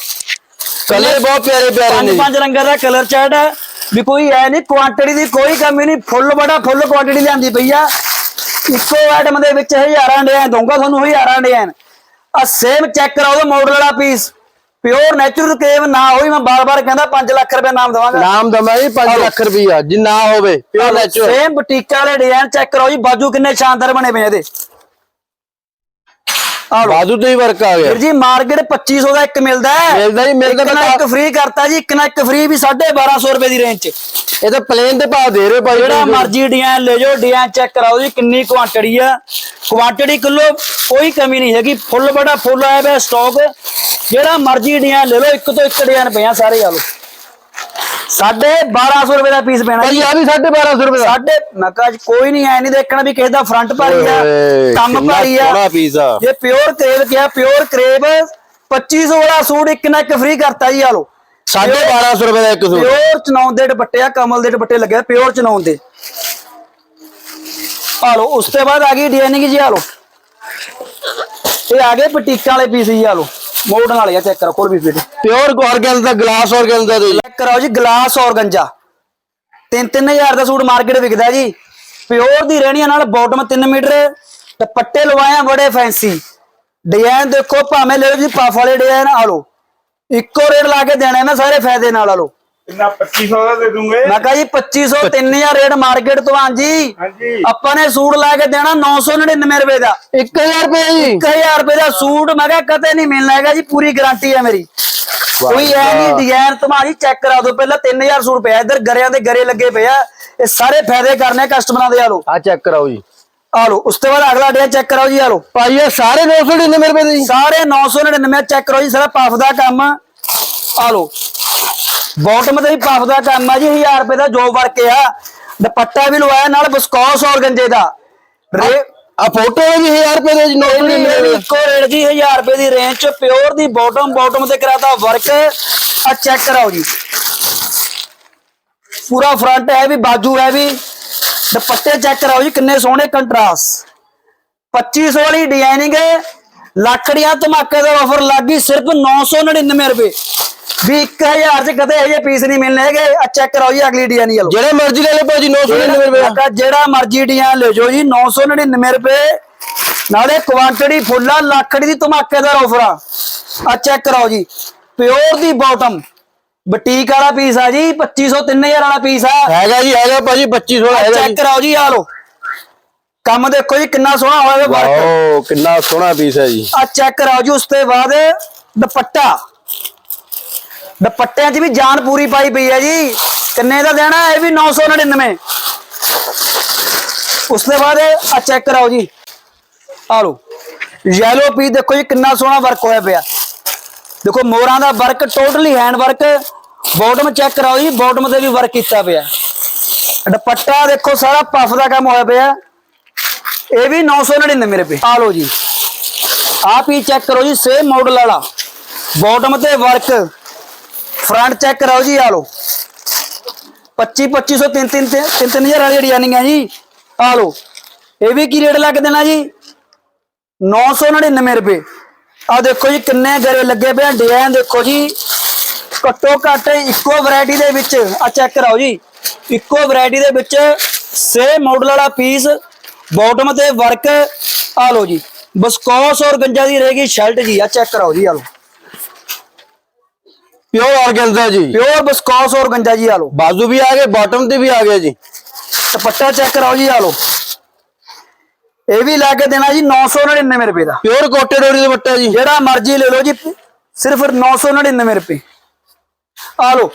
ਕਲਰ ਬਹੁਤ ਪਿਆਰੇ ਪਿਆਰੇ ਪੰਜ ਨੇ ਪੰਜ ਰੰਗਾਂ ਦਾ ਕਲਰ ਚਾਰਟ ਹੈ ਵੀ ਕੋਈ ਐ ਨਹੀਂ ਕੁਆਂਟੀਟੀ ਦੀ ਕੋਈ ਕਮੀ ਨਹੀਂ ਫੁੱਲ ਬੜਾ ਫੁੱਲ ਕੁਆਂਟੀਟੀ ਲਿਆਂਦੀ ਪਈ ਆ। ਇੱਕੋ ਆਈਟਮ ਦੇ ਵਿੱਚ ਹਜ਼ਾਰਾਂ ਡਿਜ਼ਾਈਨ ਦਊਂਗਾ ਤੁਹਾਨੂੰ ਹਜ਼ਾਰਾਂ ਡਿਜ਼ਾਈਨ ਆ ਸੇਮ ਚੈੱਕ ਕਰਾਓ ਦਾ ਮਾਡਲ ਵਾਲਾ ਪੀਸ ਪਿਓਰ ਨੈਚੁਰਲ ਕੇਵ ਨਾ ਹੋਈ ਮੈਂ ਬਾਰ-ਬਾਰ ਕਹਿੰਦਾ 5 ਲੱਖ ਰੁਪਏ ਨਾਮ ਦਵਾਂਗਾ। ਨਾਮ ਦਮਾ ਜੀ 5 ਲੱਖ ਰੁਪਈਆ ਜੇ ਨਾ ਹੋਵੇ ਪਿਓਰ ਨੈਚੁਰਲ ਸੇਮ ਬੁਟੀਕਾਂ ਵਾਲੇ ਡਿਜ਼ਾਈਨ ਚੈੱਕ ਕਰੋ ਜੀ ਬਾਜੂ ਕਿੰਨੇ ਸ਼ਾਨਦਾਰ ਬਣੇ ਪਏ ਇਹਦੇ। ਬਾਦੂ ਤੇ ਹੀ ਵਰਕ ਆ ਗਿਆ। ਵੀਰ ਜੀ ਮਾਰਕੀਟ 2500 ਦਾ ਇੱਕ ਮਿਲਦਾ ਹੈ। ਮਿਲਦਾ ਜੀ, ਮਿਲਦਾ ਇੱਕ ਇੱਕ ਫ੍ਰੀ ਕਰਤਾ ਜੀ ਇੱਕ ਨਾ ਇੱਕ ਫ੍ਰੀ ਵੀ 1250 ਰੁਪਏ ਦੀ ਰੇਂਜ 'ਚ। ਇਹ ਤਾਂ ਪਲੇਨ ਤੇ ਭਾਅ ਦੇ ਰਹੇ ਭਾਜੀ ਜਿਹੜਾ। ਮਰਜ਼ੀ ਡਿਜ਼ਾਈਨ ਲੈ ਜਾਓ ਡਿਜ਼ਾਈਨ ਚੈੱਕ ਕਰਾਓ ਜੀ ਕਿੰਨੀ ਕੁਆਂਟੀਟੀ ਆ। ਕੁਆਂਟੀਟੀ ਕਿਲੋ ਕੋਈ ਕਮੀ ਨਹੀਂ ਹੈਗੀ। ਫੁੱਲ ਬੜਾ ਫੁੱਲ ਆਇਆ ਪਿਆ ਸਟਾਕ ਜਿਹੜਾ ਮਰਜ਼ੀ ਡਿਜ਼ਾਈਨ ਲੈ ਲਓ ਇੱਕ ਤੋਂ ਇੱਕ ਡਿਜ਼ਾਈਨ ਪਿਆ ਸਾਰੇ ਆ ਲਓ। ਸਾਢੇ 1200 ਰੁਪਏ ਦਾ ਪੀਸ ਪੈਣਾ ਭਾਜੀ ਆ ਵੀ 1250 ਰੁਪਏ ਦਾ। ਸਾਡੇ ਮੈਂ ਕਿਹਾ ਕੋਈ ਨਹੀਂ ਐ ਨਹੀਂ ਦੇਖਣਾ ਵੀ ਕਿਸੇ ਦਾ ਫਰੰਟ ਭਾਰੀ ਆ ਕੰਮ ਭਾਰੀ ਆ। ਸੋਹਣਾ piece ਆ। ਜੇ ਪਿਓਰ ਕਰੇਬ ਕਿਹਾ ਪਿਓਰ ਕਰੇਬ 2500 ਵਾਲਾ ਸੂਟ ਇੱਕ ਨਾ ਇੱਕ ਫ੍ਰੀ ਕਰਤਾ ਜੀ ਆ ਲਓ। 1250 ਰੁਪਏ ਦਾ ਇੱਕ ਸੂਟ। ਪਿਓਰ ਚਨੌਨ ਦੇ ਦੁਪੱਟੇ ਆ ਕਮਲ ਦੇ ਦੁਪੱਟੇ ਲੱਗੇ ਪਿਓਰ ਚਨੌਨ ਦੇ। ਆ ਲਓ ਉਸ ਤੋਂ ਬਾਅਦ ਆ ਗਈ ਡਿਜ਼ਾਈਨਿੰਗ ਜੀ ਆ ਲਓ। ਇਹ ਆ ਗਏ ਪਟੀਕਾਂ ਵਾਲੇ ਪੀਸ ਜੀ ਆ ਲਓ। ਮੋਡਰਨ ਵਾਲੇ ਆ ਚੈੱਕ ਕਰੋ ਕੋਲ ਵੀ ਫੀਟ ਪਿਓਰ ਆਰਗੈਂਜ਼ ਦਾ ਗਲਾਸ ਆਰਗੈਂਜ਼ ਦਾ ਦੇ ਚੈੱਕ ਕਰਾਓ ਜੀ ਗਲਾਸ ਔਰਗੰਜਾ 3-3000 ਦਾ ਸੂਟ ਮਾਰਕੀਟ ਵਿਕਦਾ ਜੀ। ਪਿਓਰ ਦੀ ਰਹਿਣੀਆਂ ਨਾਲ ਬਾਟਮ 3 ਮੀਟਰ। ਦੁਪੱਟੇ ਲਵਾਇਆ ਬੜੇ ਫੈਂਸੀ ਡਿਜ਼ਾਈਨ ਦੇਖੋ ਭਾਵੇਂ ਲੈ ਲਓ ਜੀ ਪਫ ਵਾਲੇ ਡਿਜ਼ਾਈਨ ਆ ਲਓ। ਇੱਕੋ ਰੇਟ ਲਾ ਕੇ ਦੇਣਾ ਮੈਂ ਸਾਰੇ ਫਾਇਦੇ ਨਾਲ ਆ ਲਓ। ਕਿੰਨਾ 2500 ਦਾ ਦੇ ਦੂੰਗੇ। ਮੈਂ ਕਹਾ ਜੀ 2500 3000 ਰੇਟ ਮਾਰਕੀਟ ਤੋਂ ਆਂ ਜੀ। ਹਾਂਜੀ। ਆਪਾਂ ਨੇ ਸੂਟ ਲਾ ਕੇ ਦੇਣਾ 999 ਰੁਪਏ ਦਾ। 1000 ਰੁਪਏ ਜੀ। 1000 ਰੁਪਏ ਦਾ ਸੂਟ ਮੈਂ ਕਿਹਾ ਕਦੇ ਨਹੀਂ ਮਿਲਣਾ ਹੈਗਾ ਜੀ ਪੂਰੀ ਗਾਰੰਟੀ ਹੈ ਮੇਰੀ। ਕੋਈ ਐ ਨਹੀਂ ਡਿਜ਼ਾਈਨ ਤੁਹਾਡੀ ਚੈੱਕ ਕਰਾ ਦਿਓ ਪਹਿਲਾਂ 3000 ਸੂਟ ਪਿਆ ਇੱਧਰ ਗਰਿਆਂ ਦੇ ਗਰੇ ਲੱਗੇ ਪਏ ਆ। ਇਹ ਸਾਰੇ ਫਾਇਦੇ ਕਰਨੇ ਕਸਟਮਰਾਂ ਦੇ ਆ ਲੋ ਆ ਚੈੱਕ ਕਰਾਓ ਜੀ। ਆ ਲੋ ਉਸ ਤੋਂ ਬਾਅਦ ਅਗਲਾ ਡਿਜ਼ਾਈਨ ਚੈੱਕ ਕਰਾਓ ਜੀ ਆ ਲੋ ਭਾਈ ਇਹ ਸਾਰੇ 999 ਰੁਪਏ ਦੇ ਜੀ। ਸਾਰੇ 999 ਚੈੱਕ ਕਰੋ ਜੀ ਸਾਰਾ ਪਫ ਦਾ ਕੰਮ। ਆ ਲੋ ਬਾਟਮ ਤੇ ਵੀ ਪਫ ਦਾ ਕੰਮ ਆ ਜੀ 1000 ਰੁਪਏ ਦਾ ਜੋ ਵਰਕ ਆ। ਦੁਪੱਟਾ ਵੀ ਲਵਾਇਆ ਨਾਲ ਬਸਕੌਸ ਔਰ ਗੰਜੇ ਦਾ। ਰੇ ਆ ਫੋਟੋ ਵੀ 1000 ਰੁਪਏ ਦੇ ਜੀ 999 ਇਹ ਰੁਪਏ ਇੱਕੋ ਰੇਟ ਜੀ 1000 ਰੁਪਏ ਦੀ ਰੇਂਜ ਚ ਪਿਓਰ ਦੀ ਬਾਟਮ ਬਾਟਮ ਤੇ ਕਰਾਤਾ ਵਰਕ ਆ ਚੈੱਕ ਕਰਾਓ ਜੀ। ਪੂਰਾ ਫਰੰਟ ਹੈ ਵੀ ਬਾਜੂ ਹੈ ਵੀ। ਦੁਪੱਟੇ ਚੈੱਕ ਕਰਾਓ ਜੀ ਕਿੰਨੇ ਸੋਹਣੇ ਕੰਟਰਾਸਟ 2500 ਵਾਲੀ ਡਿਜ਼ਾਈਨਿੰਗ ਲੱਖੜੀਆਂ ਧਮਾਕੇ ਦਾ ਆਫਰ ਲੱਗੀ ਸਿਰਫ 999 ਰੁਪਏ। ਵੀ 1000 ਚ ਕਦੇ ਇਹ ਪੀਸ ਨਹੀਂ ਮਿਲਣੇ ਹੈਗੇ। ਆ ਚੈੱਕ ਕਰਾਓ ਜੀ ਅਗਲੀ ਡਿਜ਼ਾਈਨ ਲਓ ਜਿਹੜੇ ਮਰਜ਼ੀ ਲੈ ਲਓ ਭਾਜੀ 999 ਰੁਪਏ। ਜਿਹੜਾ ਮਰਜ਼ੀ ਡਿਜ਼ਾਈਨ ਲੈ ਜਾਓ ਜੀ 999 ਰੁਪਏ। ਨਾਲੇ ਕੁਆਂਟੀਟੀ ਫੁੱਲਾ ਲੱਖੜੀ ਦੀ ਧਮਾਕੇਦਾਰ ਆਫਰ ਆ। ਆ ਚੈੱਕ ਕਰਾਓ ਜੀ। ਪਿਓਰ ਦੀ ਬਾਟਮ ਬੁਟੀਕ ਵਾਲਾ ਪੀਸ ਆ ਜੀ 2500 3000 ਵਾਲਾ ਪੀਸ ਆ। ਹੈਗਾ ਜੀ ਹੈਗਾ ਭਾਜੀ 2500 ਹੈਗਾ ਚੈੱਕ ਕਰਾਓ ਜੀ ਆ ਲੋ ਕੰਮ ਦੇਖੋ ਜੀ ਕਿੰਨਾ ਸੋਹਣਾ ਹੋਇਆ ਵਰਕ ਵਾਓ ਕਿੰਨਾ ਸੋਹਣਾ ਪੀਸ ਹੈ ਜੀ। ਆ ਚੈੱਕ ਕਰਾਓ ਜੀ ਉਸ ਤੋਂ ਬਾਅਦ ਦੁਪੱਟਾ। ਦੁਪੱਟਿਆਂ 'ਚ ਵੀ ਜਾਨ ਪੂਰੀ ਪਾਈ ਪਈ ਹੈ ਜੀ। ਕਿੰਨੇ ਦਾ ਦੇਣਾ ਇਹ ਵੀ 999 ਉਸ ਤੋਂ ਬਾਅਦ ਆ ਚੈੱਕ ਕਰਾਓ ਜੀ। ਆ ਲੋ ਯੈਲੋ ਪੀਸ ਦੇਖੋ ਜੀ, ਕਿੰਨਾ ਸੋਹਣਾ ਵਰਕ ਹੋਇਆ ਪਿਆ। ਦੇਖੋ, ਮੋਰਾਂ ਦਾ work totally hand work bottom check ਕਰਾਓ ਜੀ ਬਾਟਮ ਤੇ ਵੀ ਵਰਕ ਕੀਤਾ ਪਿਆ। ਦੁਪੱਟਾ ਦੇਖੋ, ਸਾਰਾ ਪਫ ਦਾ ਕੰਮ ਹੋਇਆ ਪਿਆ। ਇਹ ਵੀ 999 ਰੁਪਏ। ਆ ਲੋ ਜੀ। ਆਪ ਹੀ ਚੈੱਕ ਕਰੋ ਜੀ ਸੇਮ ਮਾਡਲ ਵਾਲਾ। ਬਾਟਮ ਤੇ ਵਰਕ ਫਰੰਟ ਚੈੱਕ ਕਰਾਓ ਜੀ ਆ ਲੋ 25 2500 3 3 3 3000 ਵਾਲੀ ਡਿਜ਼ਾਈਨਿੰਗ ਹੈ ਜੀ ਆ ਲੋ ਇਹ ਵੀ ਕੀ ਰੇਟ ਲੱਗ ਦੇਣਾ ਜੀ? 999 ਰੁਪਏ। ਆ ਦੇਖੋ ਜੀ, ਕਿੰਨੇ ਗਰੇ ਲੱਗੇ ਪਏ ਆ। ਡਿਜ਼ਾਈਨ ਦੇਖੋ ਜੀ। ਘੱਟੋ ਘੱਟ ਇੱਕੋ ਵੈਰਾਈਟੀ ਦੇ ਵਿੱਚ ਆ ਚੈੱਕ ਕਰਾਓ ਜੀ। ਇੱਕੋ ਵੈਰਾਈਟੀ ਦੇ ਵਿੱਚ ਸੇਮ ਮਾਡਲ ਵਾਲਾ ਪੀਸ ਬਾਟਮ ਤੇ ਵਰਕ ਆ ਲੋ ਜੀ। ਬਸਕੋਸ ਔਰ ਗੰਜਾ ਦੀ ਰਹੇਗੀ ਸ਼ਰਟ ਜੀ ਆ ਚੈੱਕ ਕਰਾਓ ਜੀ ਆ ਲੋ ਦਾ ਜੀ। ਪਿਓਰ ਬਸਕੌਸ ਔਰ ਗੰਜਾ ਜੀ ਆ ਲੋ ਬਾਜ਼ੂ ਵੀ ਆ ਗਏ ਬਾਟਮ ਤੇ ਵੀ ਆ ਗਏ ਜੀ। ਦੁਪੱਟਾ ਚੈੱਕ ਕਰਾਓ ਜੀ ਆ ਲੋ ਇਹ ਵੀ ਲਾ ਕੇ ਦੇਣਾ ਜੀ 999 ਰੁਪਏ ਦਾ। ਪਿਓਰ ਕੋਟੇ ਡੋਰੀ ਦੁਪੱਟਾ ਜੀ। ਜਿਹੜਾ ਮਰਜ਼ੀ ਲੈ ਲਓ ਜੀ ਸਿਰਫ 999 ਰੁਪਏ। ਆ ਲਓ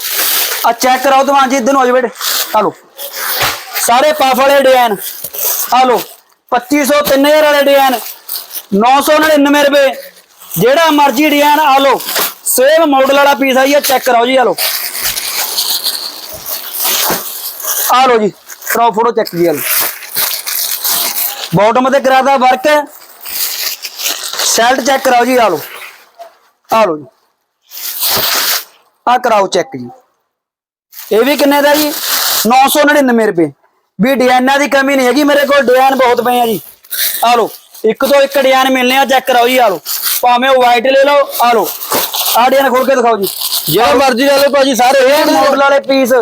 ਆ ਚੈੱਕ ਕਰਾਓ ਤੁਮਾਂ ਜੀ ਇਧਰ ਨੂੰ ਆ ਜਾਓ ਬੇਟੇ। ਸਾਰੇ ਪਫ ਵਾਲੇ ਡਿਜ਼ਾਈਨ। ਆ ਲਓ 2500 3000 ਵਾਲੇ ਡਿਜ਼ਾਈਨ। 999 ਰੁਪਏ। ਜਿਹੜਾ ਮਰਜ਼ੀ ਡਿਜ਼ਾਈਨ ਆ ਲਓ। ਸੇਮ ਮਾਡਲ ਵਾਲਾ ਪੀਸ ਆ ਜੀ ਚੈੱਕ ਕਰਾਓ ਜੀ, ਆ ਲਓ। ਆ ਲਓ ਜੀ, ਕਰਾਓ ਫੋਟੋ ਚੈੱਕ ਜੀ, ਆ ਲਓ। ਬਾਟਮ ਤੇ ਕਰਾਦਾ ਵਰਕ ਸੈਲਟ ਚੈੱਕ ਕਰਾਓ ਜੀ, ਆ ਲਓ। ਆ ਲਓ ਜੀ। ਆ ਕਰਾਓ ਚੈੱਕ ਜੀ। ਇਹ ਵੀ ਕਿੰਨੇ ਦਾ ਜੀ? 999 ਰੁਪਏ। ਵੀ ਡਿਜ਼ਾਈਨਾਂ ਦੀ ਕਮੀ ਨਹੀਂ ਹੈਗੀ ਮੇਰੇ ਕੋਲ ਡਿਜ਼ਾਈਨ ਬਹੁਤ ਪਏ ਆ ਜੀ। ਆ ਲਓ, ਇੱਕ ਤੋਂ ਇੱਕ ਡਿਜ਼ਾਈਨ ਮਿਲਨੇ ਆ ਚੈੱਕ ਕਰਾਓ ਜੀ, ਆ ਲਓ। ਭਾਵੇਂ ਉਹ ਵਾਈਟ ਲੈ ਲਓ, ਆ ਲਓ। ਆ ਡਿਜ਼ਾਈਨ ਖੋਲ ਕੇ ਦਿਖਾਓ ਜੀ। ਜਿਹੜਾ ਮਰਜ਼ੀ ਲੈ ਲਓ ਭਾਜੀ ਸਾਰੇ ਇਹ ਮਾਡਲ ਵਾਲੇ ਪੀਸ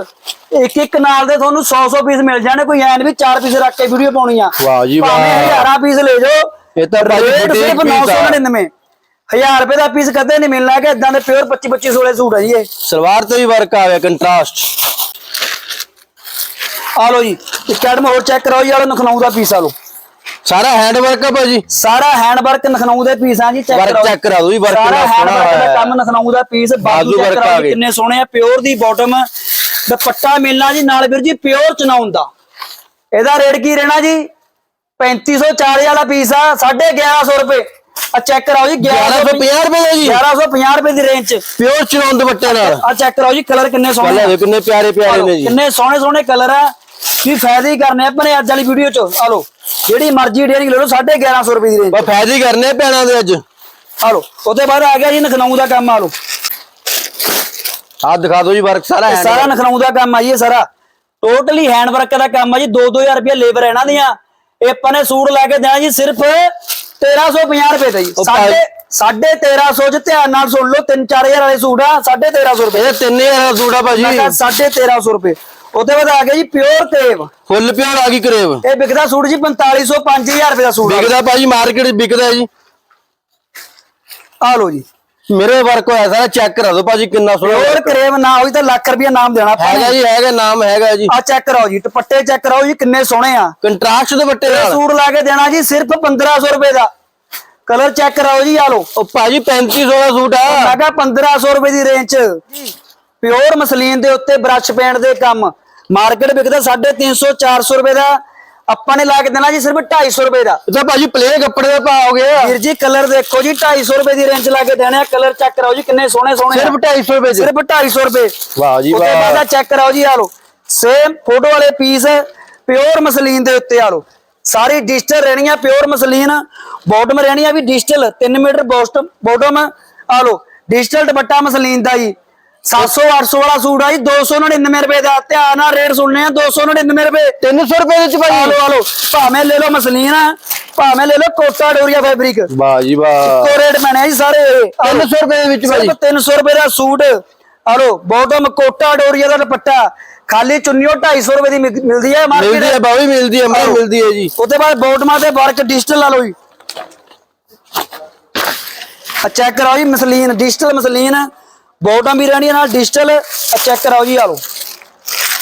ਇੱਕ ਇੱਕ ਨਾਲ ਦੇ ਤੁਹਾਨੂੰ 100 100 ਪੀਸ ਮਿਲ ਜਾਣੇ ਕੋਈ ਐਨ ਵੀ ਚਾਰ ਪੀਸ ਰੱਖ ਕੇ ਵੀਡੀਓ ਪਾਉਣੀ ਆ ਵਾਹ ਜੀ ਵਾਹ। ਹਜ਼ਾਰਾਂ ਪੀਸ ਲੈ ਜਾਓ ਇਹ ਤਾਂ ਭਾਜੀ ਸਿਰਫ piece ਆ। 999 1000 ਰੁਪਏ ਦਾ ਪੀਸ ਕਦੇ ਨਹੀਂ ਮਿਲਣਾ ਕਿ ਇਦਾਂ ਦੇ ਪਿਓਰ 25 25 16 ਸੂਟ ਆ ਜੀ ਇਹ। ਸਲਵਾਰ ਤੇ ਵੀ ਵਰਕ ਆ ਗਿਆ ਕੰਟਰਾਸਟ ਆ ਲਓ ਜੀ ਇੱਕ ਐਡਮ ਹੋਰ ਚੈੱਕ ਕਰਾਓ ਜੀ ਆਲੋ ਨਖਨਊ ਦਾ ਪੀਸ ਆ ਲਓ। ਸਾਰਾ ਹੈਂਡ ਵਰਕ ਆ ਭਾਜੀ। ਸਾਰਾ ਹੈਂਡ ਵਰਕ ਨਖਨਊ ਦੇ ਪੀਸ ਆ ਜੀ ਚੈੱਕ ਕਰਾਓ check ਕਰਾ ਦਿਓ ਜੀ, work ਸਾਰਾ ਹੈਂਡ ਵਰਕ ਦਾ ਕੰਮ ਨਖਨਊ ਦਾ ਪੀਸ ਬਾਜੂ ਚੈੱਕ ਗਏ। ਕਿੰਨੇ ਸੋਹਣੇ ਆ ਪਿਓਰ ਦੀ ਬਾਟਮ ਦੁਪੱਟਾ ਮਿਲਣਾ ਜੀ ਨਾਲ ਵੀਰ ਜੀ ਪਿਓਰ ਚਨਾਉਣ ਦਾ ਇਹਦਾ ਰੇਟ ਕੀ ਰਹਿਣਾ ਜੀ? 3540 ਵਾਲਾ ਪੀਸ ਆ 1150 ਰੁਪਏ। ਆ ਚੈੱਕ ਕਰਾਓ ਜੀ 1150 ਰੁਪਏ ਦਾ ਜੀ। 1150 ਰੁਪਏ ਦੀ ਰੇਂਜ ਚ ਪਿਓਰ ਚਨੌਨ ਦੁਪੱਟੇ ਨਾਲ। ਆ ਚੈੱਕ ਕਰਾਓ ਜੀ ਕਲਰ ਕਿੰਨੇ ਸੋਹਣੇ ਦੇਖੋ ਕਿੰਨੇ ਪਿਆਰੇ ਪਿਆਰੇ ਨੇ ਜੀ। ਕਿੰਨੇ ਸੋਹਣੇ ਸੋਹਣੇ ਕਲਰ ਆ। ਵੀ ਫਾਇਦੇ ਹੀ ਕਰਨੇ ਆਪਣੇ ਅੱਜ ਵਾਲੀ ਵੀਡੀਓ ਚ। ਆ ਲਓ। ਜਿਹੜੀ ਮਰਜ਼ੀ ਡੇਅਰਿੰਗ ਲੈ ਲਓ 1150 ਰੁਪਏ ਦੀ ਰੇਂਜ ਬਸ ਫਾਇਦੇ ਹੀ ਕਰਨੇ ਭੈਣਾਂ ਦੇ ਅੱਜ। ਆ ਲਓ ਉਹਦੇ ਬਾਅਦ ਆ ਗਿਆ ਜੀ ਨਖਨਊ ਦਾ ਕੰਮ ਆ ਲਓ। ਆਹ ਦਿਖਾ ਦਿਓ ਜੀ ਵਰਕ ਸਾਰਾ ਇਹ hand ਸਾਰਾ। ਨਖਨਊ ਦਾ ਕੰਮ ਆ ਜੀ ਇਹ ਸਾਰਾ। ਟੋਟਲੀ ਹੈਂਡ ਵਰਕ ਦਾ ਕੰਮ ਆ ਜੀ 2-2000 ਰੁਪਏ ਲੇਬਰ ਇਹਨਾਂ ਦੀਆਂ। ਇਹ ਆਪਾਂ ਨੇ ਸੂਟ ਲੈ ਕੇ ਦੇਣਾ ਜੀ ਸਿਰਫ 1350 ਰੁਪਏ ਦਾ ਜੀ। ਉਹ ਸਾਡੇ ਭਾਈ- 1350 ਚ ਧਿਆਨ ਨਾਲ ਸੁਣ ਲਓ 3-4000 ਵਾਲੇ ਸੂਟ ਆ 1350 ਰੁਪਏ। ਇਹ 3000 ਦਾ ਸੂਟ ਆ ਭਾਜੀ। ਮੈਂ ਕਿਹਾ 1350 ਰੁਪਏ। ਉਹਦੇ ਬਾਅਦ ਆ ਗਿਆ ਜੀ ਪਿਓਰ ਕਰੇਵ ਫੁੱਲ ਪਿਓਰ ਆ ਗਈ ਕਰੇਵ। ਇਹ ਵਿਕਦਾ ਸੂਟ ਜੀ 4500 5000 ਰੁਪਏ ਦਾ ਸੂਟ। ਵਿਕਦਾ ਭਾਜੀ ਮਾਰਕੀਟ ਵਿਕਦਾ ਜੀ। ਆ ਲਓ ਜੀ। ਮੇਰੇ ਵਰਕ ਹੋਇਆ ਸਾਰਾ ਚੈੱਕ ਕਰਾ ਦਿਓ ਭਾਜੀ ਕਿੰਨਾ ਸੋਹਣਾ work ਕਰੇਵ ਨਾ ਹੋਈ ਤਾਂ ਲੱਖ ਰੁਪਏ ਨਾਮ ਦੇਣਾ ਹੈਗਾ ਜੀ ਹੈਗਾ ਨਾਮ ਹੈਗਾ ਜੀ। ਆ ਚੈੱਕ ਕਰਾਓ ਜੀ ਦੁਪੱਟੇ ਚੈੱਕ ਕਰਾਓ ਜੀ ਕਿੰਨੇ ਸੋਹਣੇ ਆ। ਕੰਟਰਾਸਟ ਦੁਪੱਟੇ ਨਾਲ। ਸੂਟ ਲਾ ਕੇ ਦੇਣਾ ਜੀ ਸਿਰਫ 1500 ਰੁਪਏ ਦਾ। ਕਲਰ ਚੈੱਕ ਕਰਾਓ ਜੀ ਆ ਲਓ। ਉਹ ਭਾਜੀ 3500 ਦਾ ਸੂਟ ਆ। ਮੈਂ ਕਿਹਾ 1500 ਰੁਪਏ ਦੀ ਰੇਂਜ ਚ ਪਿਓਰ ਮਸਲੀਨ ਦੇ ਉੱਤੇ ਬ੍ਰਸ਼ ਪੇਂਟ ਦੇ ਕੰਮ। ਮਾਰਕੀਟ ਵਿਕਦਾ 350 400 ਰੁਪਏ ਦਾ। ਆਪਾਂ ਨੇ ਲਾ ਕੇ ਦੇਣਾ ਜੀ ਸਿਰਫ 250 ਰੁਪਏ ਦਾ। ਇਹ ਤਾਂ ਭਾਜੀ ਪਲੇਨ ਕੱਪੜੇ ਦਾ ਭਾਅ ਹੋ ਗਿਆ ਵੀਰ ਜੀ ਕਲਰ ਦੇਖੋ ਜੀ 250 ਰੁਪਏ ਦੀ ਰੇਂਜ ਲਾ ਕੇ ਦੇਣੇ ਆ। ਕਲਰ ਚੈੱਕ ਕਰਾਓ ਜੀ ਕਿੰਨੇ ਸੋਹਣੇ ਸੋਹਣੇ ਆ। ਸਿਰਫ 250 ਰੁਪਏ ਸਿਰਫ 250 ਰੁਪਏ। ਵਾਹ ਜੀ ਉਹਦੇ ਵਾਹ। ਬਾਅਦ ਚੈੱਕ ਕਰਾਓ ਜੀ ਆ ਲਓ। ਸੇਮ ਫੋਟੋ ਵਾਲੇ ਪੀਸ ਪਿਓਰ ਮਸਲੀਨ ਦੇ ਉੱਤੇ ਆ ਲਓ। ਸਾਰੀ ਡਿਜੀਟਲ ਰਹਿਣੀਆਂ ਪਿਓਰ ਮਸਲੀਨ ਬਾਟਮ ਰਹਿਣੀਆਂ ਵੀ ਡਿਜੀਟਲ 3 ਮੀਟਰ ਬਾਟਮ ਆ ਲਓ। ਡਿਜੀਟਲ ਦੁਪੱਟਾ ਮਸਲੀਨ ਦਾ ਜੀ। 700 800 ਵਾਲਾ ਸੂਟ ਆ ਜੀ 299 ਰੁਪਏ ਦਾ। ਧਿਆਨ ਨਾਲ ਰੇਟ ਸੁਣਨੇ ਆ 299 ਰੁਪਏ। 300 ਰੁਪਏ ਵਿੱਚ ਆ ਭਾਜੀ ਲਓ ਆ ਲਓ ਭਾਵੇਂ ਲੈ ਲਓ ਮਸਲੀਨ ਭਾਵੇਂ ਲੈ ਲਓ ਕੋਟਾ ਡੋਰੀਆ ਫੈਬਰਿਕ ਵਾਹ ਜੀ ਵਾਹ। ਕੋ ਰੇਟ ਮੈਨੇ ਜੀ ਸਾਰੇ। ਇਹ। ਆ ਲਓ। 300 ਰੁਪਏ ਦੇ ਵਿੱਚ ਭਾਜੀ ਸਿਰਫ 300 ਰੁਪਏ ਦਾ ਸੂਟ। ਆਲੋ ਬਾਟਮ ਕੋਟਾ ਡੋਰੀਆ ਦਾ ਦੁਪੱਟਾ। ਖਾਲੀ ਚੁੰਨੀ ਉਹ 250 ਰੁਪਏ ਦੀ ਮਿਲ- ਮਿਲਦੀ ਹੈ ਮਿਲਦੀ ਹੈ ਮਾਰਕੀਟ ਬਾਈ ਮਿਲਦੀ ਹੈ ਮੈਂ ਮਿਲਦੀ ਹੈ ਜੀ। ਉਹਦੇ ਬਾਅਦ ਬਾਟਮਾਂ ਤੇ ਵਰਕ ਡਿਜੀਟਲ ਲਾ ਲਓ ਜੀ। ਆ ਚੈੱਕ ਕਰਾਓ ਜੀ ਮਸਲੀਨ ਡਿਜੀਟਲ ਮਸਲੀਨ। ਬਾਟਮ ਵੀ ਰਹਿਣੀ ਹੈ ਨਾਲ ਡਿਜੀਟਲ ਚੈੱਕ ਕਰਾਓ ਜੀ ਆ ਲਓ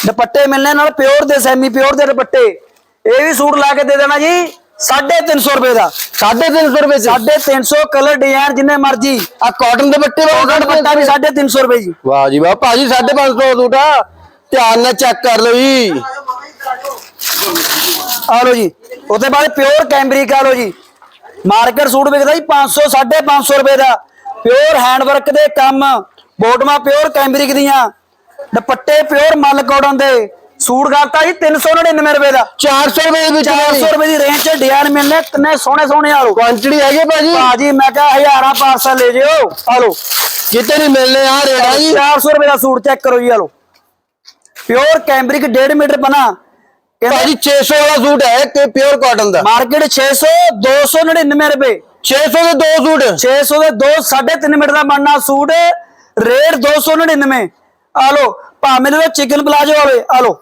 ਦੁਪੱਟੇ ਮਿਲਣੇ ਨਾਲ ਪਿਓਰ ਦੇ ਸੈਮੀ ਪਿਓਰ ਦੇ ਦੁਪੱਟੇ। ਇਹ ਵੀ ਸੂਟ ਲਾ ਕੇ ਦੇ ਦੇਣਾ ਜੀ 350 ਰੁਪਏ ਦਾ। 350 ਰੁਪਏ ਚ? 350 ਕਲਰ ਡਿਜ਼ਾਈਨ ਜਿੰਨੇ ਮਰਜ਼ੀ। ਆ ਕਾਟਨ ਦੇ ਬੱਟੇ ਵਾਲਾ ਦੁਪੱਟਾ ਵੀ 350 ਰੁਪਏ ਜੀ। ਵਾਹ ਜੀ ਵਾਹ ਭਾਜੀ 550 ਦਾ ਸੂਟ ਆ। ਧਿਆਨ ਨਾਲ ਚੈੱਕ ਕਰ ਲਓ ਜੀ। ਆ ਲਓ ਜੀ ਉਹਦੇ ਬਾਅਦ ਪਿਓਰ ਕੈਂਬਰਿਕ ਆ ਲਓ ਜੀ। ਮਾਰਕੀਟ ਸੂਟ ਵਿਕਦਾ ਜੀ 500 550 ਰੁਪਏ ਦਾ। ਪਿਓਰ ਹੈਂਡਵਰਕ ਦੇ ਕੰਮ। ਬੋਟਮਾਂ ਪਿਓਰ ਕੈਂਬਰਿਕ ਦੀਆਂ ਦੁਪੱਟੇ ਪਿਓਰ ਮੱਲ ਕੋਟਨ ਦੇ ਸੂਟ ਕਰਤਾ ਜੀ 399 ਰੁਪਏ ਦਾ। 400 ਰੁਪਏ ਦੇ ਵਿੱਚ 400 ਰੁਪਏ ਦੀ ਰੇਂਜ 'ਚ ਡਿਜ਼ਾਈਨ ਮਿਲਨੇ ਕਿੰਨੇ ਸੋਹਣੇ ਸੋਹਣੇ ਆ ਲੋ ਕੁਆਂਟੀਟੀ ਹੈਗੀ ਭਾਜੀ? ਭਾਜੀ ਮੈਂ ਕਿਹਾ ਹਜ਼ਾਰਾਂ ਪਾਰਸਲ ਲੈ ਜਿਓ ਆ ਲੋ ਕਿਤੇ ਨਹੀਂ ਮਿਲਨੇ ਆ ਰੇਟ ਆ ਜੀ। 400 ਰੁਪਏ ਦਾ ਸੂਟ ਚੈੱਕ ਕਰੋ ਜੀ ਆ ਲੋ ਪਿਓਰ ਕੈਂਬਰਿਕ 1.5 ਮੀਟਰ ਬਣਾ। ਭਾਜੀ 600 ਵਾਲਾ ਸੂਟ ਹੈ ਤੇ ਪਿਓਰ ਕਾਟਨ ਦਾ। ਮਾਰਕੀਟ 600 299 ਰੁਪਏ। 600 ਦੇ ਦੋ ਸੂਟ। 600 ਦੇ 2 3.5 ਮੀਟਰ ਦਾ ਬਣਨਾ ਸੂਟ। ਰੇਟ 299 ਆ ਲੋ ਭਾਵੇਂ ਲੋ ਚਿਕਨ ਪਲਾਜੋ ਹੋਵੇ ਆ ਲੋ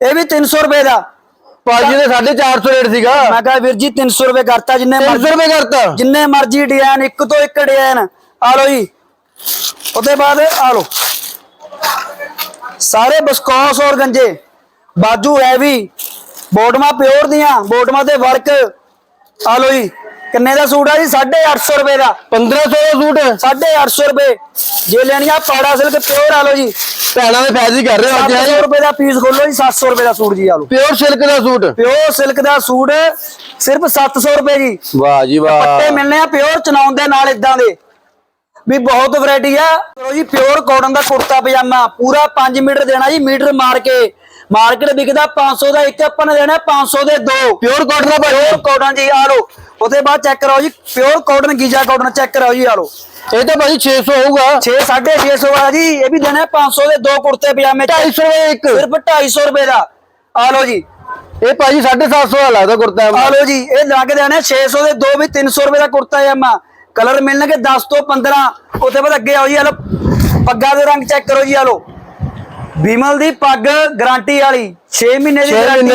ਇਹ ਵੀ 300 ਰੁਪਏ ਦਾ। ਭਾਜੀ ਦੇ 450 ਰੇਟ ਸੀਗਾ। ਮੈਂ ਕਹਾ ਵੀਰ ਜੀ 300 ਰੁਪਏ ਕਰਤਾ ਜਿੰਨੇ 300 ਮਰਜ਼ੀ ਰੁਪਏ ਕਰਤਾ? ਜਿੰਨੇ ਮਰਜ਼ੀ ਡਿਜ਼ਾਈਨ ਇੱਕ ਤੋਂ ਇੱਕ ਡਿਜ਼ਾਈਨ। ਆ ਲੋ ਜੀ। ਉਹਦੇ ਬਾਅਦ ਆ ਲੋ ਸਾਰੇ ਬਸਕੌਸ ਔਰ ਗੰਜੇ। ਬਾਜੂ ਹੈਵੀ ਬੋਟਮਾਂ ਪਿਓਰ ਦੀਆਂ ਬੋਟਮਾਂ ਤੇ ਵਰਕ। ਆ ਲੋ ਜੀ। ਕਿੰਨੇ ਦਾ ਸੂਟ ਆ ਜੀ? 850 ਰੁਪਏ ਦਾ। 1500 ਦਾ ਸੂਟ? 850 ਰੁਪਏ। ਜੇ ਲੈਣੀ ਆ ਪਾੜਾ ਸਿਲਕ ਪਿਓਰ ਆ ਲੋ ਜੀ। ਭੈਣਾਂ ਦੇ ਫੈਜ਼ੀ ਕਰ ਰਹੇ ਹੋ ਅੱਜ 700 ਰੁਪਏ ਦਾ ਪੀਸ ਖੋਲੋ ਜੀ 700 ਰੁਪਏ ਦਾ ਸੂਟ ਜੀ ਆ ਲੋ ਪਿਓਰ ਸਿਲਕ ਦਾ ਸੂਟ? ਪਿਓਰ ਸਿਲਕ ਦਾ ਸੂਟ ਸਿਰਫ 700 ਰੁਪਏ ਜੀ। ਵਾਹ ਜੀ ਵਾਹ। ਪੱਟੇ ਮਿਲਨੇ ਆ ਪਿਓਰ ਚਨਾਉਣ ਦੇ ਨਾਲ ਇਦਾਂ ਦੇ। ਵੀ ਬਹੁਤ ਵੈਰਾਈਟੀ ਆ। ਚਲੋ ਜੀ ਪਿਓਰ ਕਾਟਨ ਦਾ ਕੁੜਤਾ ਪਜਾਮਾ ਪੂਰਾ 5 ਮੀਟਰ ਦੇਣਾ ਜੀ ਮੀਟਰ ਮਾਰ ਕੇ ਮਾਰਕੀਟ ਵਿਕਦਾ 500 ਦਾ ਇੱਕ ਆਪਾਂ ਨੇ ਦੇਣਾ 500 ਦੇ ਦੋ। ਪਿਓਰ ਕਾਟਨ ਦਾ ਪਿਓਰ ਕਾਟਨ ਜੀ ਆ ਲੋ ਉਹਦੇ ਬਾਅਦ ਚੈੱਕ ਕਰਾਓ ਜੀ pure cotton Giza cotton check ਕਰਾਓ ਜੀ ਆ ਲੋ ਇਹ ਤਾਂ ਭਾਜੀ 600 ਹੋਊਗਾ। 6 650 ਵਾਲਾ ਜੀ ਇਹ ਵੀ ਦੇਣਾ 500 ਦੇ ਦੋ ਕੁੜਤੇ ਪਜਾਮੇ 250 ਰੁਪਏ ਇੱਕ। ਸਿਰਫ 250 ਰੁਪਏ ਦਾ। ਆ ਲੋ ਜੀ। ਇਹ ਭਾਜੀ 750 ਦਾ ਲੱਗਦਾ ਕੁੜਤਾ ਆ ਲੋ ਜੀ ਇਹ ਲੱਗ ਦੇਣੇ 600 ਦੇ ਦੋ ਵੀ 300 ਰੁਪਏ ਦਾ ਕੁੜਤਾ ਪਜਾਮਾ ਕਲਰ ਮਿਲਣਗੇ 10 ਤੋਂ 15 ਉੱਥੇ ਬਾਅਦ ਅੱਗੇ ਆਓ ਜੀ ਆ ਲੋ ਪੱਗਾਂ ਦੇ ਰੰਗ ਚੈੱਕ ਕਰੋ ਜੀ ਆ ਲੋ ਵਿਮਲ ਦੀ ਪੱਗ ਗਾਰੰਟੀ ਵਾਲੀ। 6 ਮਹੀਨੇ ਦੀ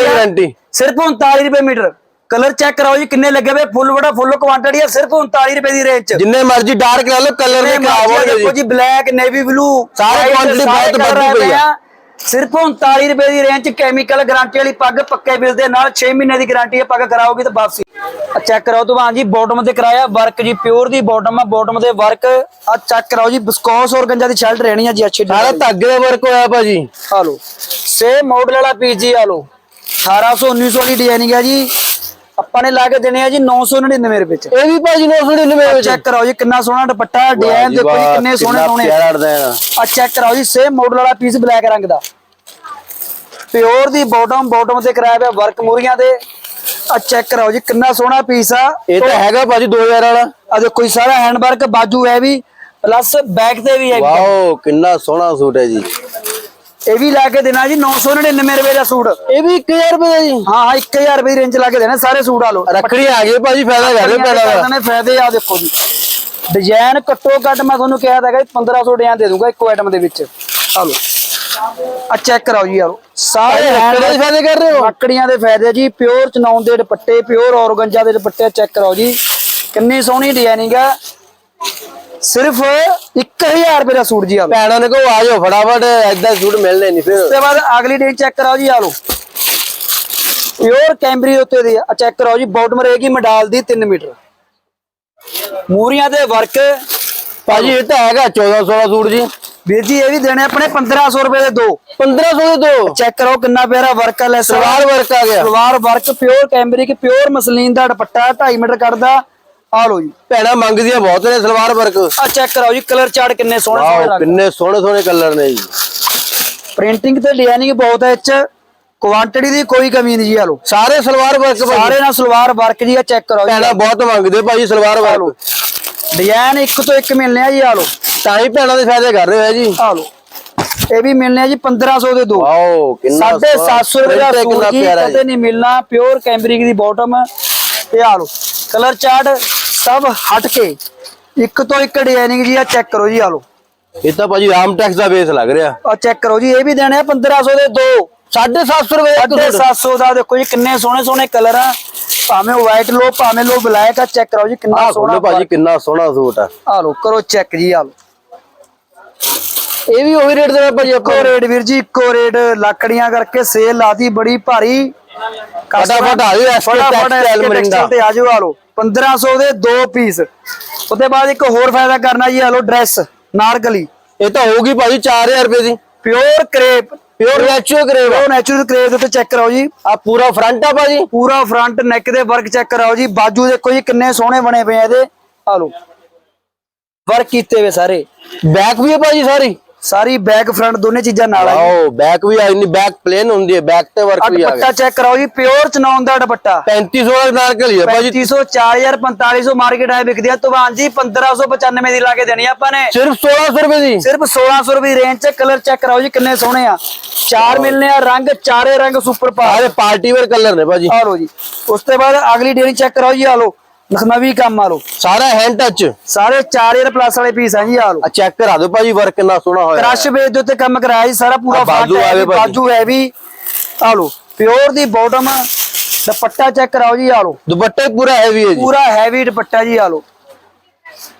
ਗਾਰੰਟੀ। ਸਿਰਫ 39 ਰੁਪਏ ਮੀਟਰ। ਕਲਰ ਚੈੱਕ ਕਰਾਓ ਜੀ ਕਿੰਨੇ ਲੱਗੇ ਵੇ? ਫੁੱਲ ਬੜਾ ਫੁੱਲ ਕੁਆਂਟੀਟੀ ਆ ਸਿਰਫ 39 ਰੁਪਏ ਦੀ ਰੇਂਜ ਚ। ਜਿੰਨੇ ਮਰਜ਼ੀ ਡਾਰਕ ਲੈ ਲਓ ਕਲਰ ਦੇ ਖਰਾਬ ਹੋ ਦੇਖੋ ਜੀ ਬਲੈਕ ਨੇਵੀ ਬਲੂ ਸਾਰੇ quantity ਬਹੁਤ ਵੱਧੀ ਪਈ ਆ। ਸਿਰਫ 39 ਰੁਪਏ ਦੀ ਰੇਂਜ ਚ ਕੈਮੀਕਲ ਗਾਰੰਟੀ ਵਾਲੀ ਪੱਗ ਪੱਕੇ ਬਿੱਲ ਦੇ ਨਾਲ 6 ਮਹੀਨੇ ਦੀ ਗਾਰੰਟੀ ਹੈ ਪੱਗ ਕਰਾਓਗੇ ਤਾਂ ਵਾਪਸੀ। ਆ ਚੈੱਕ ਕਰਾਓ ਤੋਂ ਜੀ ਬਾਟਮ ਤੇ ਕਰਾਇਆ ਵਰਕ ਜੀ ਪਿਓਰ ਦੀ ਬਾਟਮ ਆ ਬਾਟਮ ਦੇ ਵਰਕ ਆ ਚੈੱਕ ਕਰਾਓ ਜੀ ਬਿਸਕੋਸ ਔਰ ਗੰਜਾ ਦੀ ਸ਼ਰਟ ਰਹਿਣੀ ਆ ਜੀ ਅੱਛੀ ਸਾਰਾ ਧਾਗੇ ਦਾ ਵਰਕ ਹੋਇਆ ਭਾਜੀ। ਆ ਲੋ ਸੇਮ ਮਾਡਲ ਵਾਲਾ ਪੀਸ ਜੀ ਆ ਲੋ 1800 1900 ਵਾਲੀ ਡਿਜ਼ਾਈਨਿੰਗ ਹੈ ਜੀ। ਆਪਾਂ ਨੇ ਲਾ ਕੇ ਦੇਣੇ ਆ ਜੀ 999 ਰੁਪਏ ਚ। ਇਹ ਵੀ ਭਾਜੀ 999 ਵਿੱਚ ਚੈੱਕ ਕਰਾਓ ਜੀ ਕਿੰਨਾ ਸੋਹਣਾ ਦੁਪੱਟਾ ਡਿਜ਼ਾਈਨ ਦੇਖੋ ਜੀ ਕਿੰਨੇ ਸੋਹਣੇ ਸੋਹਣੇ ਪਿਆਰਾ ਡਿਜ਼ਾਈਨ ਆ ਚੈੱਕ ਕਰਾਓ ਜੀ ਸੇਮ ਮਾਡਲ ਵਾਲਾ ਪੀਸ ਬਲੈਕ ਰੰਗ ਦਾ। ਪਿਓਰ ਦੀ ਬਾਟਮ ਬਾਟਮ ਤੇ ਕਰਾਇਆ ਹੋਇਆ ਵਰਕ ਮੂਰੀਆਂ ਦੇ। ਆ ਚੈੱਕ ਕਰਾਓ ਜੀ ਕਿੰਨਾ ਸੋਹਣਾ ਪੀਸ ਆ। ਇਹ ਤਾਂ ਹੈਗਾ ਭਾਜੀ 2000 ਵਾਲਾ। ਆ ਦੇਖੋ ਜੀ ਸਾਰਾ ਹੈਂਡ ਵਰਕ ਬਾਜੂ ਹੈ ਵੀ ਪਲੱਸ ਬੈਕ ਤੇ ਵੀ ਹੈ। ਵਾਓ ਕਿੰਨਾ ਸੋਹਣਾ ਸੂਟ ਹੈ ਜੀ। ਇਹ ਵੀ ਲਾ ਕੇ ਦੇਣਾ ਜੀ 999 ਰੁਪਏ ਦਾ ਸੂਟ। ਇਹ ਵੀ 1000 ਰੁਪਏ ਦਾ ਜੀ? ਹਾਂ ਹਾਂ 1000 ਰੁਪਏ ਦੀ ਰੇਂਜ ਲਾ ਕੇ ਦੇਣਾ ਸਾਰੇ ਸੂਟ ਆ ਲੋ ਰੱਖੜੀ ਆ ਗਈ ਭਾਜੀ ਫਾਇਦਾ ਕਰ ਰਹੇ ਪੈਣਾ ਦਾ ਨੇ ਫਾਇਦੇ ਆ ਦੇਖੋ ਜੀ। ਡਿਜ਼ਾਈਨ ਘੱਟੋ ਘੱਟ ਮੈਂ ਤੁਹਾਨੂੰ ਕਿਹਾ ਤਾਂ ਹੈਗਾ ਜੀ 1500 ਡਿਜ਼ਾਈਨ ਦੇ ਦੂੰਗਾ ਇੱਕੋ ਆਈਟਮ ਦੇ ਵਿੱਚ। ਆ ਲੋ ਆ ਚੈੱਕ ਕਰਾਓ ਜੀ ਯਾਰੋ ਸਾਰੇ ਹੈਂਡ ਕਿਹੜੇ ਫਾਇਦੇ ਕਰ ਰਹੇ ਹੋ? ਲੱਕੜੀਆਂ ਦੇ ਫਾਇਦੇ ਜੀ ਪਿਓਰ ਚਨਾਉਣ ਦੇ ਦੁਪੱਟੇ ਪਿਓਰ ਔਰਗੰਜਾ ਦੇ ਦੁਪੱਟੇ ਚੈੱਕ ਕਰਾਓ ਜੀ। ਕਿੰਨੀ ਸੋਹਣੀ ਡਿਜ਼ਾਈਨਿੰਗ ਆ। ਸਿਰਫ 1000 ਰੁਪਏ ਦਾ ਸੂਟ ਜੀ ਆ ਲੋ ਭੈਣਾਂ ਨੇ ਕੋ ਆ ਜਾਓ ਫਟਾਫਟ ਐਦਾਂ ਸੂਟ ਮਿਲਣੇ ਨਹੀਂ ਫਿਰ। ਉਸ ਤੋਂ ਬਾਅਦ ਅਗਲੀ ਡਿਜ਼ਾਈਨ ਚੈੱਕ ਕਰਾਓ ਜੀ ਆ ਲੋ ਪਿਓਰ ਕੈਂਬਰੀ ਉੱਤੇ ਦੀ ਆ। ਚੈੱਕ ਕਰਾਓ ਜੀ ਬਾਟਮ ਰਹੇਗੀ ਮਡਾਲ ਦੀ 3 ਮੀਟਰ। ਮੂਰੀਆਂ ਦੇ ਵਰਕ ਭਾਜੀ ਇਹ ਤਾਂ ਹੈਗਾ 1400 ਦਾ ਸੂਟ ਜੀ। ਵੀਰ ਜੀ ਇਹ ਵੀ ਦੇਣੇ ਆਪਣੇ 1500 ਰੁਪਏ ਦੇ ਦੋ। 1500 ਦੇ ਦੋ। ਚੈੱਕ ਕਰੋ ਕਿੰਨਾ ਪਿਆਰਾ ਵਰਕ ਆ ਲੈਸ ਸਲਵਾਰ ਵਰਕ ਆ ਗਿਆ। Salwar work pure cambric pure muslin ਦਾ ਦੁਪੱਟਾ 2.5 ਮੀਟਰ ਕੱਢਦਾ। ਆ ਲੋ ਜੀ। ਭੈਣਾਂ ਮੰਗਦੀਆਂ ਬਹੁਤ ਨੇ ਸਲਵਾਰ ਵਰਕ। ਆ ਚੈੱਕ ਕਰਾਓ ਜੀ ਕਲਰ ਚਾਰਟ ਕਿੰਨੇ ਸੋਹਣੇ ਵਾਓ ਸੋਹਣੇ ਕਿੰਨੇ ਸੋਹਣੇ ਸੋਹਣੇ ਕਲਰ ਨੇ ਜੀ। ਪ੍ਰਿੰਟਿੰਗ ਤੇ ਡਿਜ਼ਾਈਨਿੰਗ ਬਹੁਤ ਹੈ ਇਹ ਚ ਕੁਆਂਟੀਟੀ ਦੀ ਕੋਈ ਕਮੀ ਨਹੀਂ ਜੀ ਆ ਲੋ ਸਾਰੇ ਸਲਵਾਰ ਵਰਕ ਸਾਰੇ ਨਾਲ ਸਲਵਾਰ ਵਰਕ ਜੀ ਆ ਚੈੱਕ ਕਰੋ ਜੀ। ਭੈਣਾਂ ਬਹੁਤ ਮੰਗਦੇ ਭਾਜੀ ਸਲਵਾਰ ਵਰਕ ਡਿਜ਼ਾਈਨ ਇੱਕ ਤੋਂ ਇੱਕ ਮਿਲਨੇ ਆ ਜੀ ਆ ਲੋ ਤਾਂ ਹੀ ਭੈਣਾਂ ਦੇ ਫਾਇਦੇ ਕਰ ਰਹੇ ਹੋ ਜੀ। ਆ ਲੋ ਇਹ ਵੀ ਮਿਲਨੇ ਆ ਜੀ 1500 ਦੇ ਦੋ। ਵਾਓ ਕਿੰਨਾ ਸਾਢੇ ਸੋਹਣਾ। 700 ਰੁਪਏ ਦਾ ਸੂਟ ਕਿੰਨਾ ਜੀ ਕਦੇ ਨਹੀਂ ਮਿਲਣਾ ਪਿਓਰ ਕੈਂਬਰਿਕ ਦੀ ਬਾਟਮ ਤੇ ਆ ਲੋ ਕਲਰ ਚਾਰਟ ਸਭ ਹਟ ਕੇ ਇੱਕ ਤੋਂ ਇੱਕ ਡਿਜ਼ਾਈਨਿੰਗ ਜੀ ਆ ਚੈੱਕ ਕਰੋ ਜੀ ਆ ਲੋ ਇਹ ਤਾਂ ਭਾਜੀ ਆਮ ਟੈਕਸ ਦਾ ਬੇਸ ਲੱਗ ਰਿਹਾ। ਆ ਚੈੱਕ ਕਰੋ ਜੀ ਇਹ ਵੀ ਦੇਣੇ ਆ 1500 ਦੇ ਦੋ 750 ਰੁਪਏ ਸੂਟ 700 ਦਾ ਦੇਖੋ ਜੀ ਕਿੰਨੇ ਸੋਹਣੇ ਸੋਹਣੇ ਕਲਰ ਆ। ਭਾਵੇਂ ਵਾਈਟ ਲੋ ਭਾਵੇਂ ਲੋ ਬਲੈਕ ਆ ਚੈੱਕ ਕਰੋ ਜੀ ਕਿੰਨਾ ਸੋਹਣਾ ਭਾਜੀ ਕਿੰਨਾ ਸੋਹਣਾ ਸੂਟ ਆ। ਆ ਲੋ ਕਰੋ ਚੈੱਕ ਜੀ ਆ ਲੋ ਇਹ ਵੀ ਉਹੀ ਰੇਟ ਦੇ ਭਾਜੀ ਇੱਕੋ ਰੇਟ ਵੀਰ ਜੀ ਇੱਕੋ ਰੇਟ ਲੱਕੜੀਆਂ ਕਰਕੇ ਸੇਲ ਲਾਤੀ ਬੜੀ ਭਾਰੀ। ਫਟਾਫਟ ਆ ਜਾਓ, Textile SK ਮਰਿੰਡਾ। ਤੇ ਆ ਜਾਓ ਆ ਲੋ 1500 ਦੇ ਦੋ ਪੀਸ। ਉਹਦੇ ਬਾਅਦ ਇੱਕ ਹੋਰ ਫਾਇਦਾ ਕਰਨਾ ਜੀ ਆ ਲੋ ਡਰੈਸ ਨਾਰਗਲੀ ਇਹ ਤਾਂ ਹੋਊਗੀ ਭਾਜੀ 4000 ਰੁਪਏ ਦੀ। Pure crepe pure natural crepe pure natural crepe ਦੇ ਉੱਤੇ ਚੈੱਕ ਕਰਾਓ ਜੀ। ਆ ਪੂਰਾ ਫਰੰਟ ਆ ਭਾਜੀ। ਪੂਰਾ ਫਰੰਟ ਨੈਕ ਦੇ ਵਰਕ ਚੈੱਕ ਕਰਾਓ ਜੀ। ਬਾਜੂ ਦੇਖੋ ਜੀ ਕਿੰਨੇ ਸੋਹਣੇ ਬਣੇ ਪਏ ਆ ਇਹਦੇ। ਆ ਲੋ ਵਰਕ ਕੀਤੇ ਹੋਏ ਸਾਰੇ। ਬੈਕ ਵੀ ਹੈ ਭਾਜੀ ਸਾਰੀ। ਸਾਰੀ ਬੈਕ ਫਰੰਟ ਦੋਨੇ ਚੀਜ਼ਾਂ ਨਾਲ ਆ ਆਓ ਬੈਕ ਵੀ ਆ ਇੰਨੀ ਬੈਕ ਪਲੇਨ ਹੁੰਦੀ ਹੈ ਬੈਕ ਤੇ ਵਰਕ ਵੀ ਆ ਦੁਪੱਟਾ ਗਿਆ ਚੈੱਕ ਕਰਾਓ ਜੀ ਪਿਓਰ ਚਨੌਨ ਦਾ ਦੁਪੱਟਾ। 3500 ਦਾ ਨਾਲ ਕਲੀ ਹੈ ਭਾਜੀ 3500 4000 4500 ਮਾਰਕੀਟ ਆਏ ਵਿਕਦੀ ਆ। ਤੁਵਾਨ ਜੀ 1595 ਦੀ ਲਾ ਕੇ ਦੇਣੀ ਆਪਾਂ ਨੇ। ਸਿਰਫ 1600 ਰੁਪਏ ਦੀ। ਸਿਰਫ 1600 ਰੁਪਏ ਰੇਂਜ 'ਚ ਕਲਰ ਚੈੱਕ ਕਰਾਓ ਜੀ ਕਿੰਨੇ ਸੋਹਣੇ ਆ। ਚਾਰ ਮਿਲਨੇ ਆ ਰੰਗ ਚਾਰੇ ਰੰਗ ਸੁਪਰ ਪਾ ਸਾਰੇ ਪਾਰਟੀ ਵੇਅਰ ਕਲਰ ਨੇ ਭਾਜੀ। ਆ ਲੋ ਜੀ। ਉਸ ਤੋਂ ਬਾਅਦ ਅਗਲੀ ਡੇਰੀ ਚੈੱਕ ਕਰਾਓ ਜੀ ਆ ਲੋ ਲਖਨਵੀ ਕੰਮ ਆ ਲੋ ਸਾਰਾ ਹੈਂਡ ਟੱਚ ਸਾਰੇ 4000 ਪਲੱਸ ਵਾਲੇ ਪੀਸ ਆ ਜੀ ਆ ਲੋ ਆ ਚੈੱਕ ਕਰਾ ਦਿਓ ਭਾਜੀ ਵਰਕ ਕਿੰਨਾ ਸੋਹਣਾ ਹੋਇਆ ਕ੍ਰਸ਼ ਬੇਸ ਦੇ ਉੱਤੇ ਕੰਮ ਕਰਾਇਆ ਜੀ ਸਾਰਾ ਪੂਰਾ ਬਾਜੂ front ਆ ਗਏ heavy, ਭਾਜੀ। ਬਾਜੂ ਹੈ ਵੀ। ਆ ਲੋ ਪਿਓਰ ਦੀ ਬਾਟਮ ਦੁਪੱਟਾ ਚੈੱਕ ਕਰਾਓ ਜੀ ਆ ਲੋ ਦੁਪੱਟੇ ਪੂਰਾ ਹੈਵੀ ਹੈ ਜੀ। ਪੂਰਾ ਹੈਵੀ ਦੁਪੱਟਾ ਜੀ ਆ ਲੋ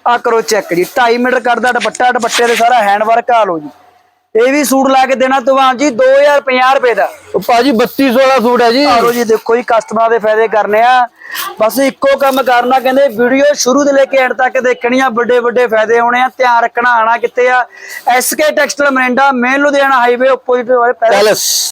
ਆ ਕਰੋ ਚੈੱਕ ਜੀ 2.5 ਮੀਟਰ ਕਰਦਾ ਦੁਪੱਟਾ ਦੁਪੱਟੇ ਦੇ ਸਾਰਾ ਹੈਂਡ ਵਰਕ ਆ ਲੋ ਜੀ। ਇਹ ਵੀ ਸੂਟ ਲਾ ਕੇ ਦੇਣਾ ਤੂਫਾਨ ਜੀ 2050 ਰੁਪਏ ਦਾ। ਉਹ ਭਾਜੀ 3200 ਵਾਲਾ ਸੂਟ ਹੈ ਜੀ। ਆਰੋ ਜੀ ਦੇਖੋ ਜੀ ਕਸਟਮਰਾਂ ਦੇ ਫਾਇਦੇ ਕਰਨੇ ਆ। ਬਸ ਇੱਕੋ ਕੰਮ ਕਰਨਾ ਕਹਿੰਦੇ ਵੀਡੀਓ ਸ਼ੁਰੂ ਤੋਂ ਲੈ ਕੇ ਐਂਡ ਤੱਕ ਦੇਖਣੀ ਆ ਵੱਡੇ ਵੱਡੇ ਫਾਇਦੇ ਹੋਣੇ ਆ ਧਿਆਨ ਰੱਖਣਾ ਆਣਾ ਕਿੱਥੇ ਆ। SK textile Morinda main Ludhiana highway opposite ਵਾਲੇ ਪੈਲਸ।